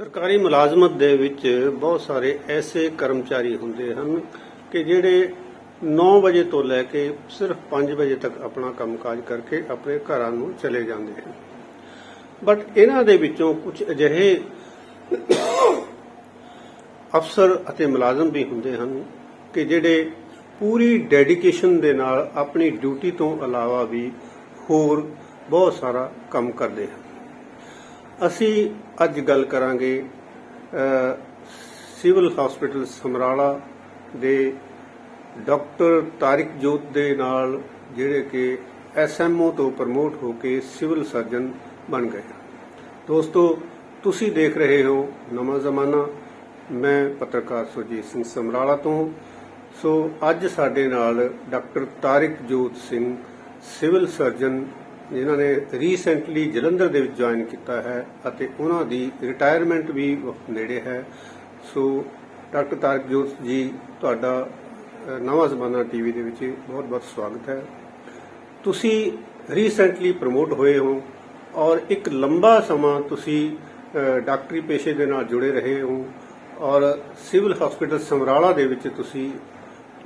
ਸਰਕਾਰੀ ਮੁਲਾਜ਼ਮਤ ਦੇ ਵਿੱਚ ਬਹੁਤ ਸਾਰੇ ਐਸੇ ਕਰਮਚਾਰੀ ਹੁੰਦੇ ਹਨ ਕਿ ਜਿਹੜੇ 9 ਵਜੇ ਤੋਂ ਲੈ ਕੇ ਸਿਰਫ 5 ਵਜੇ ਤੱਕ ਆਪਣਾ ਕੰਮਕਾਜ ਕਰਕੇ ਆਪਣੇ ਘਰਾਂ ਨੂੰ ਚਲੇ ਜਾਂਦੇ ਹਨ। ਬਟ ਇਹਨਾਂ ਦੇ ਵਿੱਚੋਂ ਕੁਝ ਅਜਿਹੇ ਅਫਸਰ ਅਤੇ ਮੁਲਾਜ਼ਮ ਵੀ ਹੁੰਦੇ ਹਨ ਕਿ ਜਿਹੜੇ ਪੂਰੀ ਡੈਡੀਕੇਸ਼ਨ ਦੇ ਨਾਲ ਆਪਣੀ ਡਿਊਟੀ ਤੋਂ ਇਲਾਵਾ ਵੀ ਹੋਰ ਬਹੁਤ ਸਾਰਾ ਕੰਮ ਕਰਦੇ ਹਨ। ਅਸੀਂ ਅੱਜ ਗੱਲ ਕਰਾਂਗੇ ਸਿਵਲ ਹਸਪੀਟਲ ਸਮਰਾਲਾ ਦੇ ਡਾਕਟਰ ਤਾਰਿਕ ਜੋਤ ਦੇ ਨਾਲ ਜਿਹੜੇ ਕਿ ਐਸਐਮਓ ਤੋਂ ਪ੍ਰਮੋਟ ਹੋ ਕੇ ਸਿਵਲ ਸਰਜਨ ਬਣ ਗਏ ਦੋਸਤੋ, ਤੁਸੀਂ ਦੇਖ ਰਹੇ ਹੋ ਨਵਾਂ ਜ਼ਮਾਨਾ। ਮੈਂ ਪੱਤਰਕਾਰ ਸੁਰਜੀਤ ਸਿੰਘ ਸਮਰਾਲਾ ਤੋਂ ਸੋ, ਅੱਜ ਸਾਡੇ ਨਾਲ ਡਾਕਟਰ ਤਾਰਿਕ ਜੋਤ ਸਿੰਘ, ਸਿਵਲ ਸਰਜਨ ਜਿਨ੍ਹਾਂ ਨੇ ਰੀਸੈਂਟਲੀ ਜਲੰਧਰ ਦੇ ਵਿੱਚ ਜੁਆਇਨ ਕੀਤਾ ਹੈ ਅਤੇ ਉਹਨਾਂ ਦੀ ਰਿਟਾਇਰਮੈਂਟ ਵੀ ਨੇੜੇ ਹੈ। ਸੋ ਡਾਕਟਰ ਤਾਰਕਜੋਤ ਜੀ, ਤੁਹਾਡਾ ਨਵਾਂ ਜ਼ਮਾਨਾ ਟੀਵੀ ਦੇ ਵਿੱਚ ਬਹੁਤ ਬਹੁਤ ਸਵਾਗਤ ਹੈ। ਤੁਸੀਂ ਰੀਸੈਂਟਲੀ ਪ੍ਰਮੋਟ ਹੋਏ ਹੋ ਔਰ ਇੱਕ ਲੰਬਾ ਸਮਾਂ ਤੁਸੀਂ ਡਾਕਟਰੀ ਪੇਸ਼ੇ ਦੇ ਨਾਲ ਜੁੜੇ ਰਹੇ ਹੋ ਔਰ ਸਿਵਲ ਹਸਪੀਟਲ ਸਮਰਾਲਾ ਦੇ ਵਿੱਚ ਤੁਸੀਂ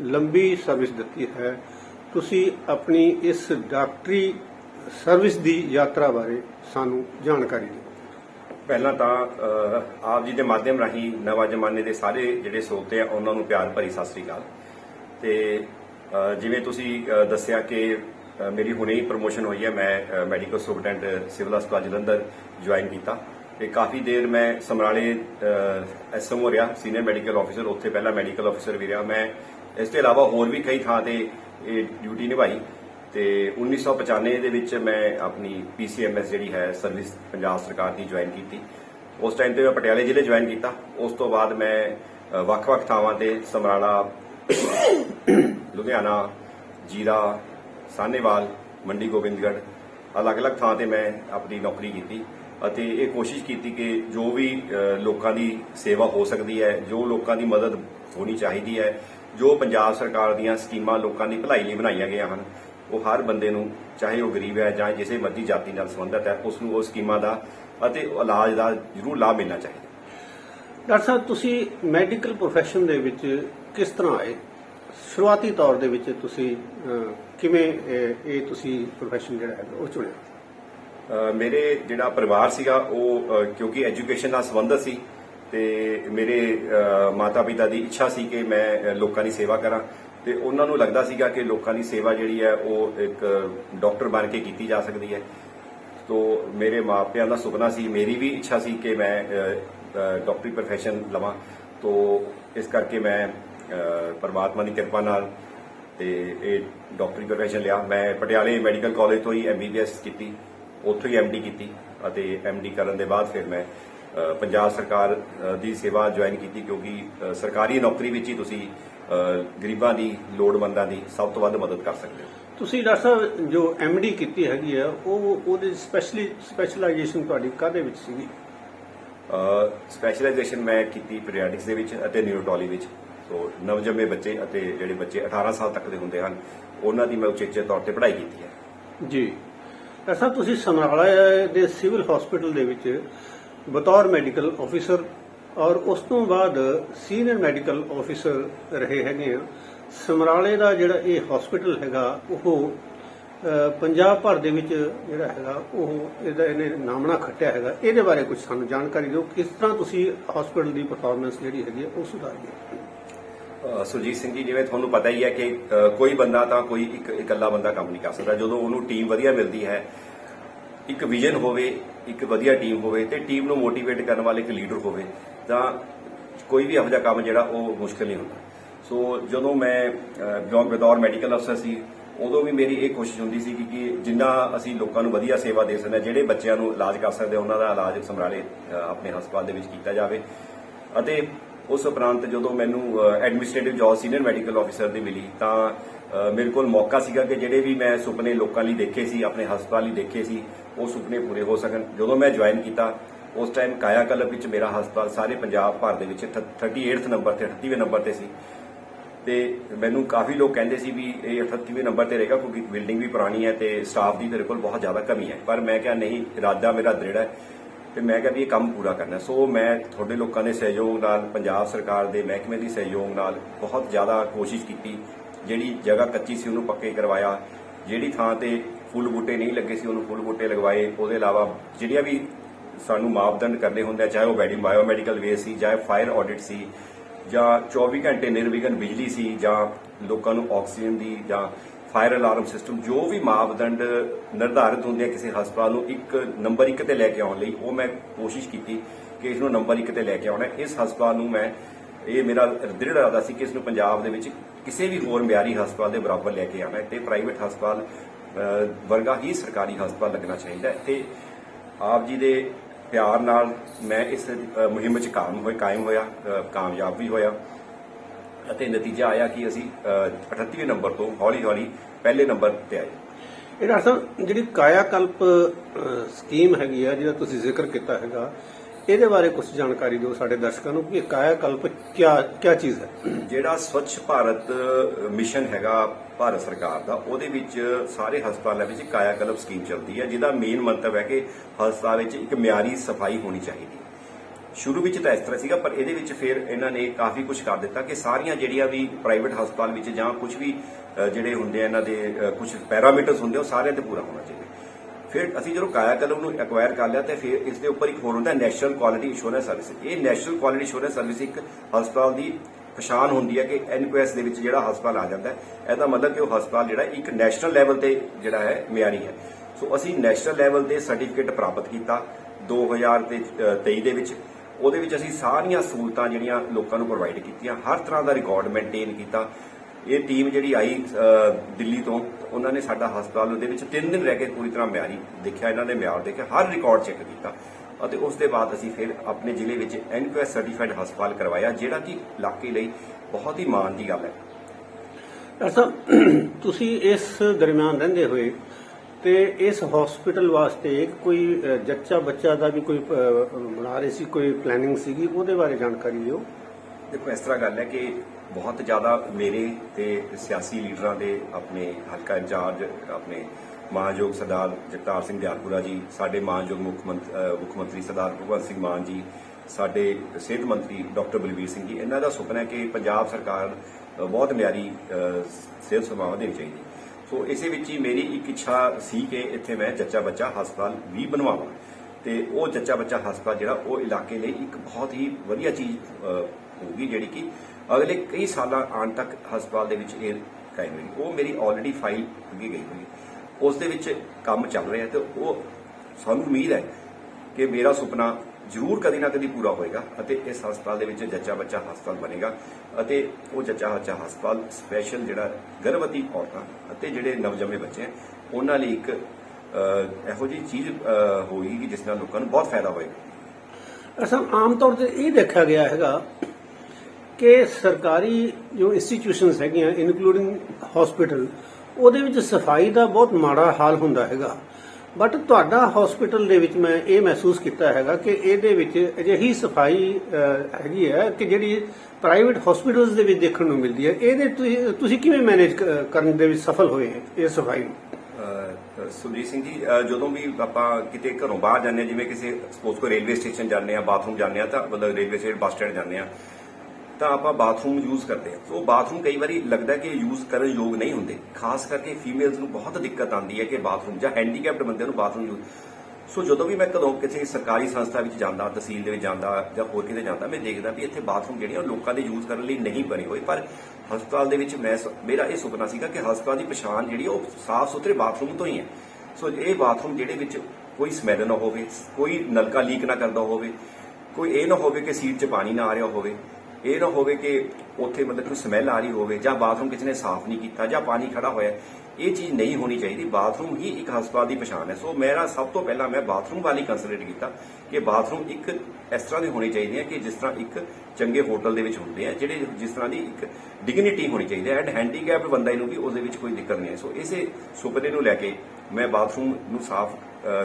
ਲੰਬੀ ਸਰਵਿਸ ਦਿੱਤੀ ਹੈ। ਤੁਸੀਂ ਆਪਣੀ ਇਸ ਡਾਕਟਰੀ ਸਰਵਿਸ ਦੀ ਯਾਤਰਾ ਬਾਰੇ ਸਾਨੂੰ ਜਾਣਕਾਰੀ ਦਿਓ। ਪਹਿਲਾਂ ਤਾਂ ਅਹ, ਆਪ ਜੀ ਦੇ ਮਾਧਿਅਮ ਰਾਹੀਂ ਨਵਾਂ ਜ਼ਮਾਨੇ ਦੇ ਸਾਰੇ ਜਿਹੜੇ ਸਰੋਤੇ ਆ ਉਹਨਾਂ ਨੂੰ ਪਿਆਰ ਭਰੀ ਸਤਿ ਸ੍ਰੀ ਅਕਾਲ। ਤੇ ਅਹ, ਜਿਵੇਂ ਤੁਸੀਂ ਅਹ, ਦੱਸਿਆ ਕਿ ਅਹ, ਮੇਰੀ ਹੁਣੇ ਹੀ ਪ੍ਰਮੋਸ਼ਨ ਹੋਈ ਹੈ ਮੈਂ ਮੈਡੀਕਲ ਸੁਪਰਡੈਂਟ ਸਿਵਲ ਹਸਪਤਾਲ ਜਲੰਧਰ ਜੁਆਇਨ ਕੀਤਾ। ਤੇ ਕਾਫੀ ਦੇਰ ਮੈਂ ਸਮਰਾਲੇ ਐਸਐਮਓ ਰਿਹਾ ਸੀਨੀਅਰ ਮੈਡੀਕਲ ਆਫੀਸਰ ਉੱਥੇ ਪਹਿਲਾਂ ਮੈਡੀਕਲ ਆਫੀਸਰ ਵੀ ਰਿਹਾ। ਮੈਂ ਇਸ ਤੋਂ ਇਲਾਵਾ ਹੋਰ ਵੀ ਕਈ ਥਾਂ ਤੇ ਇਹ ਡਿਊਟੀ ਨਿਭਾਈ। ਤੇ 1995 ਦੇ ਵਿੱਚ ਮੈਂ ਆਪਣੀ ਪੀਸੀਐਮਐਸ ਜਿਹੜੀ ਹੈ ਸਰਵਿਸ ਪੰਜਾਬ ਸਰਕਾਰ ਦੀ ਜੁਆਇਨ ਕੀਤੀ। ਉਸ ਟਾਈਮ ਤੇ ਮੈਂ ਪਟਿਆਲੇ ਜ਼ਿਲ੍ਹੇ ਜੁਆਇਨ ਕੀਤਾ। ਉਸ ਤੋਂ ਬਾਅਦ ਮੈਂ ਵੱਖ-ਵੱਖ ਥਾਵਾਂ ਤੇ ਸਮਰਾਲਾ, ਲੁਧਿਆਣਾ, ਜੀਰਾ ਸਾਨੇਵਾਲ ਮੰਡੀ ਗੋਬਿੰਦਗੜ੍ਹ, ਅਲੱਗ-ਅਲੱਗ ਥਾਂ ਤੇ ਮੈਂ ਆਪਣੀ ਨੌਕਰੀ ਕੀਤੀ ਅਤੇ ਇਹ ਕੋਸ਼ਿਸ਼ ਕੀਤੀ ਕਿ ਜੋ ਵੀ ਲੋਕਾਂ ਦੀ ਸੇਵਾ ਹੋ ਸਕਦੀ ਹੈ, ਜੋ ਲੋਕਾਂ ਦੀ ਮਦਦ ਹੋਣੀ ਚਾਹੀਦੀ ਹੈ, ਜੋ ਪੰਜਾਬ ਸਰਕਾਰ ਦੀਆਂ ਸਕੀਮਾਂ ਲੋਕਾਂ ਦੀ ਭਲਾਈ ਲਈ ਬਣਾਈਆਂ ਗਈਆਂ ਹਨ ਉਹ ਹਰ ਬੰਦੇ ਨੂੰ ਚਾਹੇ ਉਹ ਗਰੀਬ ਹੈ ਜਾਂ ਕਿਸੇ ਮਰਜ਼ੀ ਜਾਤੀ ਨਾਲ ਸੰਬੰਧਿਤ ਹੈ ਉਸ ਨੂੰ ਉਹ ਸਕੀਮਾਂ ਦਾ ਅਤੇ ਇਲਾਜ ਦਾ ਜ਼ਰੂਰ ਲਾਭ ਮਿਲਣਾ ਚਾਹੀਦਾ। ਡਾਕਟਰ ਸਾਹਿਬ ਤੁਸੀਂ ਮੈਡੀਕਲ ਪ੍ਰੋਫੈਸ਼ਨ ਦੇ ਵਿੱਚ ਕਿਸ ਤਰ੍ਹਾਂ ਆਏ? ਸ਼ੁਰੂਆਤੀ ਤੌਰ ਦੇ ਵਿੱਚ ਤੁਸੀਂ ਕਿਵੇਂ ਇਹ ਤੁਸੀਂ ਪ੍ਰੋਫੈਸ਼ਨ ਜਿਹੜਾ ਹੈ ਉਹ ਚੁਣਿਆ? ਮੇਰੇ ਜਿਹੜਾ ਪਰਿਵਾਰ ਸੀਗਾ ਉਹ ਕਿਉਂਕਿ ਐਜੂਕੇਸ਼ਨ ਨਾਲ ਸੰਬੰਧਿਤ ਸੀ ਤੇ ਮੇਰੇ ਮਾਤਾ ਪਿਤਾ ਦੀ ਇੱਛਾ ਸੀ ਕਿ ਮੈਂ ਲੋਕਾਂ ਦੀ ਸੇਵਾ ਕਰਾਂ। ਤੇ ਉਹਨਾਂ ਨੂੰ ਲੱਗਦਾ ਸੀਗਾ ਕਿ ਲੋਕਾਂ ਦੀ ਸੇਵਾ ਜਿਹੜੀ ਹੈ ਉਹ ਇੱਕ ਡਾਕਟਰ ਬਣ ਕੇ ਕੀਤੀ ਜਾ ਸਕਦੀ ਹੈ। ਤੋ ਮੇਰੇ ਮਾਪਿਆਂ ਦਾ ਸੁਪਨਾ ਸੀ, ਮੇਰੀ ਵੀ ਇੱਛਾ ਸੀ ਕਿ ਮੈਂ ਡਾਕਟਰੀ profession ਲਵਾਂ। ਤੋ ਇਸ ਕਰਕੇ ਮੈਂ ਪਰਮਾਤਮਾ ਦੀ ਕਿਰਪਾ ਨਾਲ ਤੇ ਇਹ ਡਾਕਟਰੀ profession ਲਿਆ। ਮੈਂ ਪਟਿਆਲੇ ਮੈਡੀਕਲ ਕਾਲਜ ਤੋਂ ਹੀ ਐਮਬੀਬੀਐਸ ਕੀਤੀ, ਉੱਥੋਂ ਹੀ ਐਮਡੀ ਕੀਤੀ ਅਤੇ ਐਮਡੀ ਕਰਨ ਦੇ ਬਾਅਦ ਫਿਰ ਮੈਂ ਪੰਜਾਬ ਸਰਕਾਰ ਦੀ ਸੇਵਾ ਜੁਆਇਨ ਕੀਤੀ ਕਿਉਂਕਿ ਸਰਕਾਰੀ ਨੌਕਰੀ ਵਿੱਚ ਹੀ ਤੁਸੀਂ ਗਰੀਬਾਂ ਦੀ ਲੋੜਵੰਦਾਂ ਦੀ ਸਭ ਤੋਂ ਵੱਧ ਮਦਦ ਕਰ ਸਕਦੇ ਹੋ। ਤੁਸੀਂ ਡਾਕਟਰ ਸਾਹਿਬ ਜੋ ਐਮਡੀ ਕੀਤੀ ਹੈਗੀ ਆ ਉਹ ਉਹਦੇ ਸਪੈਸ਼ਲੀ ਸਪੈਸ਼ਲਾਈਜੇਸ਼ਨ ਤੁਹਾਡੀ ਕਾਹਦੇ ਵਿੱਚ ਸੀਗੀ? ਸਪੈਸ਼ਲਾਈਜੇਸ਼ਨ ਮੈਂ ਕੀਤੀ ਪੀਡੀਆਟ੍ਰਿਕਸ ਦੇ ਵਿੱਚ ਅਤੇ ਨਿਊਰੋਟੋਲੀ ਵਿੱਚ। ਸੋ ਨਵਜੰਮੇ ਬੱਚੇ ਅਤੇ ਜਿਹੜੇ ਬੱਚੇ 18 ਸਾਲ ਤੱਕ ਦੇ ਹੁੰਦੇ ਹਨ ਉਹਨਾਂ ਦੀ ਮੈਂ ਉਚੇਚੇ ਤੌਰ ਤੇ ਪੜ੍ਹਾਈ ਕੀਤੀ ਹੈ। ਜੀ। ਡਾਕਟਰ ਸਾਹਿਬ ਤੁਸੀਂ ਸਮਰਾਲਾ ਦੇ ਸਿਵਲ ਹਸਪੀਟਲ ਦੇ ਵਿੱਚ ਬਤੌਰ ਮੈਡੀਕਲ ਆਫੀਸਰ ਔਰ ਉਸ ਤੋਂ ਬਾਅਦ ਸੀਨੀਅਰ ਮੈਡੀਕਲ ਆਫੀਸਰ ਰਹੇ ਹੈਗੇ ਆ। ਸਮਰਾਲੇ ਦਾ ਜਿਹੜਾ ਇਹ ਹਸਪੀਟਲ ਹੈਗਾ, ਉਹ ਪੰਜਾਬ ਭਰ ਦੇ ਵਿੱਚ ਜਿਹੜਾ ਹੈਗਾ, ਉਹ ਇਹਦਾ ਇਹਨੇ ਨਾਮਣਾ ਖੱਟਿਆ ਹੈਗਾ। ਇਹਦੇ ਬਾਰੇ ਕੁਝ ਸਾਨੂੰ ਜਾਣਕਾਰੀ ਦਿਓ। ਕਿਸ ਤਰ੍ਹਾਂ ਤੁਸੀਂ ਹਸਪੀਟਲ ਦੀ ਪਰਫਾਰਮੈਂਸ ਜਿਹੜੀ ਹੈਗੀ ਉਹ ਸੁਧਾਰੀ ਹੈ ਸੁਰਜੀਤ ਸਿੰਘ ਜੀ, ਜਿਵੇਂ ਤੁਹਾਨੂੰ ਪਤਾ ਹੀ ਹੈ ਕਿ ਕੋਈ ਬੰਦਾ ਤਾਂ ਕੋਈ ਇੱਕ ਇਕੱਲਾ ਬੰਦਾ ਕੰਮ ਨਹੀਂ ਕਰ ਸਕਦਾ। ਜਦੋਂ ਉਹਨੂੰ ਟੀਮ ਵਧੀਆ ਮਿਲਦੀ ਹੈ, ਇੱਕ ਵਿਜ਼ਨ ਹੋਵੇ, ਇੱਕ ਵਧੀਆ ਟੀਮ ਹੋਵੇ ਤੇ ਟੀਮ ਨੂੰ ਮੋਟੀਵੇਟ ਕਰਨ ਵਾਲਾ ਇੱਕ ਲੀਡਰ ਹੋਵੇ ਤਾਂ ਕੋਈ ਵੀ ਇਹੋ ਜਿਹਾ ਕੰਮ ਜਿਹੜਾ ਉਹ ਮੁਸ਼ਕਲ ਨਹੀਂ ਹੁੰਦਾ। ਸੋ ਜਦੋਂ ਮੈਂ ਬਲੌਗ ਬਦੌਰ ਮੈਡੀਕਲ ਅਫਸਰ ਸੀ ਉਦੋਂ ਵੀ ਮੇਰੀ ਇਹ ਕੋਸ਼ਿਸ਼ ਹੁੰਦੀ ਸੀ ਕਿ- ਜਿੰਨਾ ਅਸੀਂ ਲੋਕਾਂ ਨੂੰ ਵਧੀਆ ਸੇਵਾ ਦੇ ਸਕਦੇ ਹਾਂ ਜਿਹੜੇ ਬੱਚਿਆਂ ਨੂੰ ਇਲਾਜ ਕਰ ਸਕਦੇ ਹਾਂ, ਉਹਨਾਂ ਦਾ ਇਲਾਜ ਸਮਰਾਲੇ ਆਪਣੇ ਹਸਪਤਾਲ ਦੇ ਵਿੱਚ ਕੀਤਾ ਜਾਵੇ। ਅਤੇ ਉਸ ਉਪਰੰਤ ਜਦੋਂ ਮੈਨੂੰ administrative job senior medical officer ਦੀ ਮਿਲੀ ਤਾਂ ਮੇਰੇ ਕੋਲ ਮੌਕਾ ਸੀਗਾ ਕਿ ਜਿਹੜੇ ਵੀ ਮੈਂ ਸੁਪਨੇ ਲੋਕਾਂ ਲਈ ਦੇਖੇ ਸੀ ਆਪਣੇ ਹਸਪਤਾਲ ਲਈ ਦੇਖੇ ਸੀ ਉਹ ਸੁਪਨੇ ਪੂਰੇ ਹੋ ਸਕਣ। ਜਦੋਂ ਮੈਂ ਜੁਆਇਨ ਕੀਤਾ ਉਸ ਟਾਈਮ ਕਾਇਆ ਕਲਪ ਵਿੱਚ ਮੇਰਾ ਹਸਪਤਾਲ ਸਾਰੇ ਪੰਜਾਬ ਭਰ ਦੇ ਵਿੱਚ 38th ਨੰਬਰ ਤੇ 38ਵੇਂ ਨੰਬਰ ਤੇ ਸੀ। ਤੇ ਮੈਨੂੰ ਕਾਫੀ ਲੋਕ ਕਹਿੰਦੇ ਸੀ ਵੀ ਇਹ 38ਵੇਂ ਨੰਬਰ ਤੇ ਰਹੇਗਾ ਕਿਉਂਕਿ ਬਿਲਡਿੰਗ ਵੀ ਪੁਰਾਣੀ ਹੈ ਤੇ ਸਟਾਫ ਦੀ ਮੇਰੇ ਕੋਲ ਬਹੁਤ ਜ਼ਿਆਦਾ ਕਮੀ ਹੈ। ਪਰ ਮੈਂ ਕਿਹਾ, ਨਹੀਂ, ਇਰਾਦਾ ਮੇਰਾ ਦ੍ਰਿੜ ਹੈ। ਤੇ ਮੈਂ ਕਿਹਾ ਵੀ ਇਹ ਕੰਮ ਪੂਰਾ ਕਰਨਾ। ਸੋ ਮੈਂ ਤੁਹਾਡੇ ਲੋਕਾਂ ਦੇ ਸਹਿਯੋਗ ਨਾਲ, ਪੰਜਾਬ ਸਰਕਾਰ ਦੇ ਮਹਿਕਮੇ ਦੀ ਸਹਿਯੋਗ ਨਾਲ ਬਹੁਤ ਜ਼ਿਆਦਾ ਕੋਸ਼ਿਸ਼ ਕੀਤੀ। ਜਿਹੜੀ ਜਗ੍ਹਾ ਕੱਚੀ ਸੀ, ਉਹਨੂੰ ਪੱਕੇ ਕਰਵਾਇਆ। ਜਿਹੜੀ ਥਾਂ ਤੇ ਫੁੱਲ ਬੂਟੇ ਨਹੀਂ ਲੱਗੇ ਸੀ, ਉਹਨੂੰ ਫੁੱਲ ਬੂਟੇ ਲਗਵਾਏ। ਉਹਦੇ ਇਲਾਵਾ ਜਿਹੜੀਆਂ ਵੀ ਸਾਨੂੰ ਮਾਪਦੰਡ ਕਰਨੇ ਹੁੰਦੇ ਚਾਹੇ ਉਹ ਬੈਡੀ, ਬਾਇਓਮੈਡੀਕਲ ਵੇ ਸੀ ਚਾਹੇ ਫਾਇਰ ਆਡਿਟ ਸੀ, ਜਾਂ 24 ਘੰਟੇ ਨਿਰਵਿਘਨ ਬਿਜਲੀ ਸੀ, ਜਾਂ ਲੋਕਾਂ ਨੂੰ ਆਕਸੀਜਨ ਦੀ, ਜਾਂ ਫਾਇਰ ਅਲਾਰਮ ਸਿਸਟਮ, ਜੋ ਵੀ ਮਾਪਦੰਡ ਨਿਰਧਾਰਿਤ ਹੁੰਦੇ ਆ ਕਿਸੇ ਹਸਪਤਾਲ ਨੂੰ, ਇੱਕ ਨੰਬਰ 1 ਤੇ ਲੈ ਕੇ ਆਉਣ ਲਈ, ਉਹ ਮੈਂ ਕੋਸ਼ਿਸ਼ ਕੀਤੀ ਕਿ ਇਸ ਨੂੰ ਨੰਬਰ 1 ਤੇ ਲੈ ਕੇ ਆਉਣਾ। ਇਸ ਹਸਪਤਾਲ ਨੂੰ ਮੈਂ, ਇਹ ਮੇਰਾ ਦ੍ਰਿੜ ਇਰਾਦਾ ਸੀ ਕਿ ਇਸ ਨੂੰ ਪੰਜਾਬ ਦੇ ਵਿੱਚ ਕਿਸੇ ਵੀ ਹੋਰ ਮਿਆਰੀ ਹਸਪਤਾਲ ਦੇ ਬਰਾਬਰ ਲੈ ਕੇ ਆਉਣਾ ਹੈ ਤੇ ਪ੍ਰਾਈਵੇਟ ਹਸਪਤਾਲ ਵਰਗਾ ਹੀ ਸਰਕਾਰੀ ਹਸਪਤਾਲ ਲੱਗਣਾ ਚਾਹੀਦਾ ਹੈ ਤੇ ਆਪ ਜੀ ਦੇ ਪਿਆਰ ਨਾਲ ਮੈਂ ਇਸ ਮੁਹਿੰਮ 'ਚ ਕਾਮ ਹੋਏ ਕਾਇਮ ਹੋਇਆ ਕਾਮਯਾਬ ਵੀ ਹੋਇਆ। ਅਤੇ ਨਤੀਜਾ ਆਇਆ ਕਿ ਅਸੀਂ ਅ, 38ਵੇਂ ਨੰਬਰ ਤੋਂ ਹੌਲੀ-ਹੌਲੀ ਪਹਿਲੇ ਨੰਬਰ ਤੇ ਆਏ। ਇਹ ਡਾਕਟਰ ਸਾਹਿਬ ਜਿਹੜੀ ਕਾਇਆ ਕਲਪ ਸਕੀਮ ਹੈਗੀ ਆ ਜਿਹਦਾ ਤੁਸੀਂ ਜ਼ਿਕਰ ਕੀਤਾ ਹੈਗਾ ਇਹਦੇ ਬਾਰੇ ਕੁਝ ਜਾਣਕਾਰੀ ਦਿਓ ਸਾਡੇ ਦਰਸ਼ਕਾਂ ਨੂੰ ਕਿ ਇਹ ਕਾਇਆ ਕਲਪ ਕਿਆ ਕਿਆ ਚੀਜ਼ ਹੈ? ਜਿਹੜਾ ਸਵੱਛ ਭਾਰਤ ਮਿਸ਼ਨ ਹੈਗਾ ਭਾਰਤ ਸਰਕਾਰ ਦਾ, ਉਹਦੇ ਵਿੱਚ ਸਾਰੇ ਹਸਪਤਾਲਾਂ ਵਿੱਚ ਕਾਇਆ ਕਲਪ ਸਕੀਮ ਚੱਲਦੀ ਹੈ, ਜਿਹਦਾ ਮੇਨ ਮੰਤਵ ਹੈ ਕਿ ਹਸਪਤਾਲ ਵਿੱਚ ਇੱਕ ਮਿਆਰੀ ਸਫ਼ਾਈ ਹੋਣੀ ਚਾਹੀਦੀ ਹੈ। ਸ਼ੁਰੂ ਵਿੱਚ ਤਾਂ ਇਸ ਤਰ੍ਹਾਂ ਸੀਗਾ, ਪਰ ਇਹਦੇ ਵਿੱਚ ਫਿਰ ਇਹਨਾਂ ਨੇ ਕਾਫੀ ਕੁਝ ਕਰ ਦਿੱਤਾ ਕਿ ਸਾਰੀਆਂ ਜਿਹੜੀਆਂ ਵੀ ਪ੍ਰਾਈਵੇਟ ਹਸਪਤਾਲ ਵਿੱਚ ਜਾਂ ਕੁਝ ਵੀ ਜਿਹੜੇ ਹੁੰਦੇ ਆ ਇਹਨਾਂ ਦੇ ਕੁਝ ਪੈਰਾਮੀਟਰਸ ਹੁੰਦੇ ਉਹ ਸਾਰਿਆਂ ਤੇ ਪੂਰਾ ਹੋਣਾ ਚਾਹੀਦਾ। ਫਿਰ ਅਸੀਂ ਜਦੋਂ ਕਾਇਆ ਕਲਮ ਨੂੰ ਐਕਵਾਇਰ ਕਰ ਲਿਆ ਤੇ ਫਿਰ ਇਸ ਦੇ ਉੱਪਰ ਇੱਕ ਹੋਰ ਹੁੰਦਾ ਨੈਸ਼ਨਲ ਕੁਆਲਿਟੀ ਇੰਸ਼ੋਰੈਂਸ ਸਰਵਿਸ ਇਹ ਨੈਸ਼ਨਲ ਕੁਆਲਿਟੀ ਇੰਸ਼ੋਰੈਂਸ ਸਰਵਿਸ ਇੱਕ ਹਸਪਤਾਲ ਦੀ ਪਛਾਣ ਹੁੰਦੀ ਹੈ ਕਿ ਐਨਕੁਐਸ ਦੇ ਵਿੱਚ ਜਿਹੜਾ ਹਸਪਤਾਲ ਆ ਜਾਂਦਾ ਹੈ। ਇਹਦਾ ਮਤਲਬ ਕਿ ਉਹ ਹਸਪਤਾਲ ਜਿਹੜਾ ਇੱਕ ਨੈਸ਼ਨਲ ਲੈਵਲ ਤੇ ਜਿਹੜਾ ਹੈ ਮਿਆਰੀ ਹੈ। ਸੋ ਅਸੀਂ ਨੈਸ਼ਨਲ ਲੈਵਲ ਤੇ ਸਰਟੀਫਿਕੇਟ ਪ੍ਰਾਪਤ ਕੀਤਾ 2023 ਦੇ ਵਿੱਚ। ਉਹਦੇ ਵਿੱਚ ਅਸੀਂ ਸਾਰੀਆਂ ਸਹੂਲਤਾਂ ਜਿਹੜੀਆਂ ਲੋਕਾਂ ਨੂੰ ਪ੍ਰੋਵਾਈਡ ਕੀਤੀਆਂ। ਹਰ ਤਰ੍ਹਾਂ ਦਾ ਰਿਕਾਰਡ ਮੇਨਟੇਨ ਕੀਤਾ। ਇਹ ਟੀਮ ਜਿਹੜੀ ਆਈ ਦਿੱਲੀ ਤੋਂ ਉਹਨਾਂ ਨੇ ਸਾਡਾ ਹਸਪਤਾਲ ਦੇ ਵਿੱਚ 3 ਦਿਨ ਰਹਿ ਕੇ ਪੂਰੀ ਤਰ੍ਹਾਂ ਮਿਆਰੀ ਦੇਖਿਆ ਇਹਨਾਂ ਨੇ ਮਿਆਰ ਦੇਖਿਆ ਹਰ ਰਿਕਾਰਡ ਚੈੱਕ ਕੀਤਾ। ਅਤੇ ਉਸ ਦੇ ਬਾਅਦ ਅਸੀਂ ਫਿਰ ਆਪਣੇ ਜ਼ਿਲ੍ਹੇ ਵਿੱਚ ਐਨਕੁਐਸ ਸਰਟੀਫਾਈਡ ਹਸਪਤਾਲ ਕਰਵਾਇਆ ਜਿਹੜਾ ਕਿ ਇਲਾਕੇ ਲਈ ਬਹੁਤ ਹੀ ਮਾਣ ਦੀ ਗੱਲ ਹੈ। ਸਾਹਿਬ ਤੁਸੀਂ ਇਸ ਦਰਮਿਆਨ ਰਹਿੰਦੇ ਹੋਏ ਤੇ ਇਸ ਹਸਪੀਟਲ ਵਾਸਤੇ ਕੋਈ ਜੱਚਾ ਬੱਚਾ ਦਾ ਵੀ ਕੋਈ ਬਣਾ ਰਹੇ ਸੀ ਕੋਈ ਪਲੈਨਿੰਗ ਸੀਗੀ? ਉਹਦੇ ਬਾਰੇ ਜਾਣਕਾਰੀ ਦਿਓ। ਦੇਖੋ ਇਸ ਤਰ੍ਹਾਂ ਗੱਲ ਹੈ ਕਿ ਬਹੁਤ ਜ਼ਿਆਦਾ ਮੇਰੇ ਤੇ ਸਿਆਸੀ ਲੀਡਰਾਂ ਦੇ ਆਪਣੇ ਹਲਕਾ ਇੰਚਾਰਜ, ਆਪਣੇ ਮਾਨਯੋਗ ਸਰਦਾਰ ਜਗਤਾਰ ਸਿੰਘ ਦਿਆਲਪੁਰਾ ਜੀ, ਸਾਡੇ ਮਾਨਯੋਗ ਮੁੱਖ ਮੰਤ- ਮੁੱਖ ਮੰਤਰੀ ਸਰਦਾਰ ਭਗਵੰਤ ਸਿੰਘ ਮਾਨ ਜੀ, ਸਾਡੇ ਸਿਹਤ ਮੰਤਰੀ ਡਾਕਟਰ ਬਲਵੀਰ ਸਿੰਘ ਜੀ, ਇਹਨਾਂ ਦਾ ਸੁਪਨਾ ਹੈ ਕਿ ਪੰਜਾਬ ਸਰਕਾਰ ਬਹੁਤ ਮਿਆਰੀ ਸਿਹਤ ਸੇਵਾਵਾਂ ਦੇਣੀ ਚਾਹੀਦੀ। ਸੋ ਇਸੇ ਵਿੱਚ ਹੀ ਮੇਰੀ ਇੱਕ ਇੱਛਾ ਸੀ ਕਿ ਇੱਥੇ ਮੈਂ ਜੱਚਾ ਬੱਚਾ ਹਸਪਤਾਲ ਵੀ ਬਣਵਾਵਾਂ ਤੇ ਉਹ ਜੱਚਾ ਬੱਚਾ ਹਸਪਤਾਲ ਜਿਹੜਾ ਉਹ ਇਲਾਕੇ ਲਈ ਇੱਕ ਬਹੁਤ ਹੀ ਵਧੀਆ ਚੀਜ਼ ਹੋਊਗੀ ਜਿਹੜੀ ਕਿ ਅਗਲੇ ਕਈ ਸਾਲਾਂ ਆਉਣ ਤੱਕ ਹਸਪਤਾਲ ਦੇ ਵਿੱਚ ਇਹ ਕਾਇਮ ਹੋਏਗੀ ਉਹ ਮੇਰੀ ਆਲਰੇਡੀ ਫਾਈਲ ਅੱਗੇ ਗਈ ਹੋਈ ਹੈ। ਉਸ ਦੇ ਵਿੱਚ ਕੰਮ ਚੱਲ ਰਿਹਾ ਤੇ ਉਹ ਸਾਨੂੰ ਉਮੀਦ ਹੈ ਕਿ ਮੇਰਾ ਸੁਪਨਾ ਜ਼ਰੂਰ ਕਦੀ ਨਾ ਕਦੀ ਪੂਰਾ ਹੋਏਗਾ ਅਤੇ ਇਸ ਹਸਪਤਾਲ ਦੇ ਵਿੱਚ ਜੱਚਾ ਬੱਚਾ ਹਸਪਤਾਲ ਬਣੇਗਾ ਅਤੇ ਉਹ ਜੱਚਾ ਬੱਚਾ ਹਸਪਤਾਲ ਸਪੈਸ਼ਲ ਜਿਹੜਾ ਗਰਭਵਤੀ ਔਰਤਾਂ ਅਤੇ ਜਿਹੜੇ ਨਵਜੰਮੇ ਬੱਚੇ ਹੈ ਉਹਨਾਂ ਲਈ ਇੱਕ ਇਹੋ ਜਿਹੀ ਚੀਜ਼ ਅਹ, ਕਿ ਜਿਸ ਨਾਲ ਲੋਕਾਂ ਨੂੰ ਬਹੁਤ ਫਾਇਦਾ ਹੋਏਗਾ। ਅਸਾਂ ਆਮ ਤੌਰ ਤੇ ਇਹ ਦੇਖਿਆ ਗਿਆ ਹੈਗਾ ਕਿ ਸਰਕਾਰੀ ਜੋ ਇੰਸਟੀਟਿਊਸ਼ਨਸ ਹੈਗੀਆਂ ਇਨਕਲੂਡਿੰਗ ਹਸਪੀਟਲ ਉਹਦੇ ਵਿੱਚ ਸਫ਼ਾਈ ਦਾ ਬਹੁਤ ਮਾੜਾ ਹਾਲ ਹੁੰਦਾ ਹੈਗਾ। ਬਟ ਤੁਹਾਡਾ ਹਸਪੀਟਲ ਦੇ ਵਿੱਚ ਮੈਂ ਇਹ ਮਹਿਸੂਸ ਕੀਤਾ ਹੈਗਾ ਕਿ ਇਹਦੇ ਵਿੱਚ ਅਜਿਹੀ ਸਫ਼ਾਈ ਹੈਗੀ ਹੈ ਕਿ ਜਿਹੜੀ ਪ੍ਰਾਈਵੇਟ ਹਸਪੀਟਲਸ ਦੇ ਵਿੱਚ ਦੇਖਣ ਨੂੰ ਮਿਲਦੀ ਹੈ। ਇਹਦੇ ਤੁਸੀਂ- ਕਿਵੇਂ ਮੈਨੇਜ ਕਰਨ ਦੇ ਵਿੱਚ ਸਫਲ ਹੋਏ ਇਹ ਸਫ਼ਾਈ ਨੂੰ? ਅਹ ਸੁਰਜੀਤ ਸਿੰਘ ਜੀ ਜਦੋਂ ਵੀ ਆਪਾਂ ਕਿਤੇ ਘਰੋਂ ਬਾਹਰ ਜਾਂਦੇ ਹਾਂ, ਜਿਵੇਂ ਕਿਸੇ ਸਪੋਜ਼ ਕੋ ਰੇਲਵੇ ਸਟੇਸ਼ਨ ਜਾਂਦੇ ਆ ਬਾਥਰੂਮ ਜਾਂਦੇ ਆ ਤਾਂ ਮਤਲਬ ਰੇਲਵੇ ਸਟੇਸ਼ਨ ਬੱਸ ਸਟੈਂਡ ਜਾਂਦੇ ਆ ਤਾਂ ਆਪਾਂ ਬਾਥਰੂਮ ਯੂਜ਼ ਕਰਦੇ ਹਾਂ। ਉਹ ਬਾਥਰੂਮ ਕਈ ਵਾਰੀ ਲੱਗਦਾ ਕਿ ਯੂਜ਼ ਕਰਨ ਯੋਗ ਨਹੀਂ ਹੁੰਦੇ। ਖਾਸ ਕਰਕੇ ਫੀਮੇਲਸ ਨੂੰ ਬਹੁਤ ਦਿੱਕਤ ਆਉਂਦੀ ਹੈ ਕਿ ਬਾਥਰੂਮ ਜਾਂ ਹੈਂਡੀਕੈਪਡ ਬੰਦਿਆਂ ਨੂੰ ਬਾਥਰੂਮ ਯੂਜ਼ ਸੋ ਜਦੋਂ ਵੀ ਮੈਂ ਕਦੋਂ ਕਿਸੇ ਸਰਕਾਰੀ ਸੰਸਥਾ ਵਿੱਚ ਜਾਂਦਾ, ਤਹਿਸੀਲ ਦੇ ਵਿੱਚ ਜਾਂਦਾ ਜਾਂ ਹੋਰ ਕਿਤੇ ਜਾਂਦਾ, ਮੈਂ ਦੇਖਦਾ ਵੀ ਇੱਥੇ ਬਾਥਰੂਮ ਜਿਹੜੇ ਆ ਉਹ ਲੋਕਾਂ ਦੇ ਯੂਜ਼ ਕਰਨ ਲਈ ਨਹੀਂ ਬਣੇ ਹੋਏ ਪਰ ਹਸਪਤਾਲ ਦੇ ਵਿੱਚ ਮੈਂ ਮੇਰਾ ਇਹ ਸੁਪਨਾ ਸੀਗਾ ਕਿ ਹਸਪਤਾਲ ਦੀ ਪਛਾਣ ਜਿਹੜੀ ਉਹ ਸਾਫ਼ ਸੁਥਰੇ ਬਾਥਰੂਮ ਤੋਂ ਹੀ ਹੈ। ਸੋ ਇਹ ਬਾਥਰੂਮ ਜਿਹੜੇ ਵਿੱਚ ਕੋਈ ਸਮੈਲ ਨਾ ਹੋਵੇ, ਕੋਈ ਨਲਕਾ ਲੀਕ ਨਾ ਕਰਦਾ ਹੋਵੇ, ਕੋਈ ਇਹ ਨਾ ਹੋਵੇ ਕਿ ਸੀਟ 'ਚ ਪਾਣੀ ਨਾ ਆ ਰਿਹਾ ਹੋਵੇ। ਇਹ ਨਾ ਹੋਵੇ ਕਿ ਉੱਥੇ ਮਤਲਬ ਕੋਈ ਸਮੈਲ ਆ ਰਹੀ ਹੋਵੇ ਜਾਂ ਬਾਥਰੂਮ ਕਿਸੇ ਨੇ ਸਾਫ਼ ਨਹੀਂ ਕੀਤਾ ਜਾਂ ਪਾਣੀ ਖੜਾ ਹੋਇਆ ਇਹ ਚੀਜ਼ ਨਹੀਂ ਹੋਣੀ ਚਾਹੀਦੀ। ਬਾਥਰੂਮ ਹੀ ਇੱਕ ਹਸਪਤਾਲ ਦੀ ਪਛਾਣ ਹੈ। ਸੋ ਮੇਰਾ ਸਭ ਤੋਂ ਪਹਿਲਾਂ ਮੈਂ ਬਾਥਰੂਮ ਵਾਲੀ ਕੰਸੀਡਰ ਕੀਤਾ ਕਿ ਬਾਥਰੂਮ ਇੱਕ ਇਸ ਤਰ੍ਹਾਂ ਦੇ ਹੋਣੇ ਚਾਹੀਦੇ ਆ ਕਿ ਜਿਸ ਤਰ੍ਹਾਂ ਇੱਕ ਚੰਗੇ ਹੋਟਲ ਦੇ ਵਿੱਚ ਹੁੰਦੇ ਆ, ਜਿਹੜੇ ਜਿਸ ਤਰ੍ਹਾਂ ਦੀ ਇੱਕ ਡਿਗਨਿਟੀ ਹੋਣੀ ਚਾਹੀਦੀ ਹੈ। ਐਂਡ ਹੈਂਡੀਕੈਪਡ ਬੰਦੇ ਨੂੰ ਵੀ ਉਸ ਦੇ ਵਿੱਚ ਕੋਈ ਦਿੱਕਤ ਨਹੀਂ ਹੈ। ਸੋ ਇਸੇ ਸੁਪਨੇ ਨੂੰ ਲੈ ਕੇ ਮੈਂ ਬਾਥਰੂਮ ਨੂੰ ਸਾਫ਼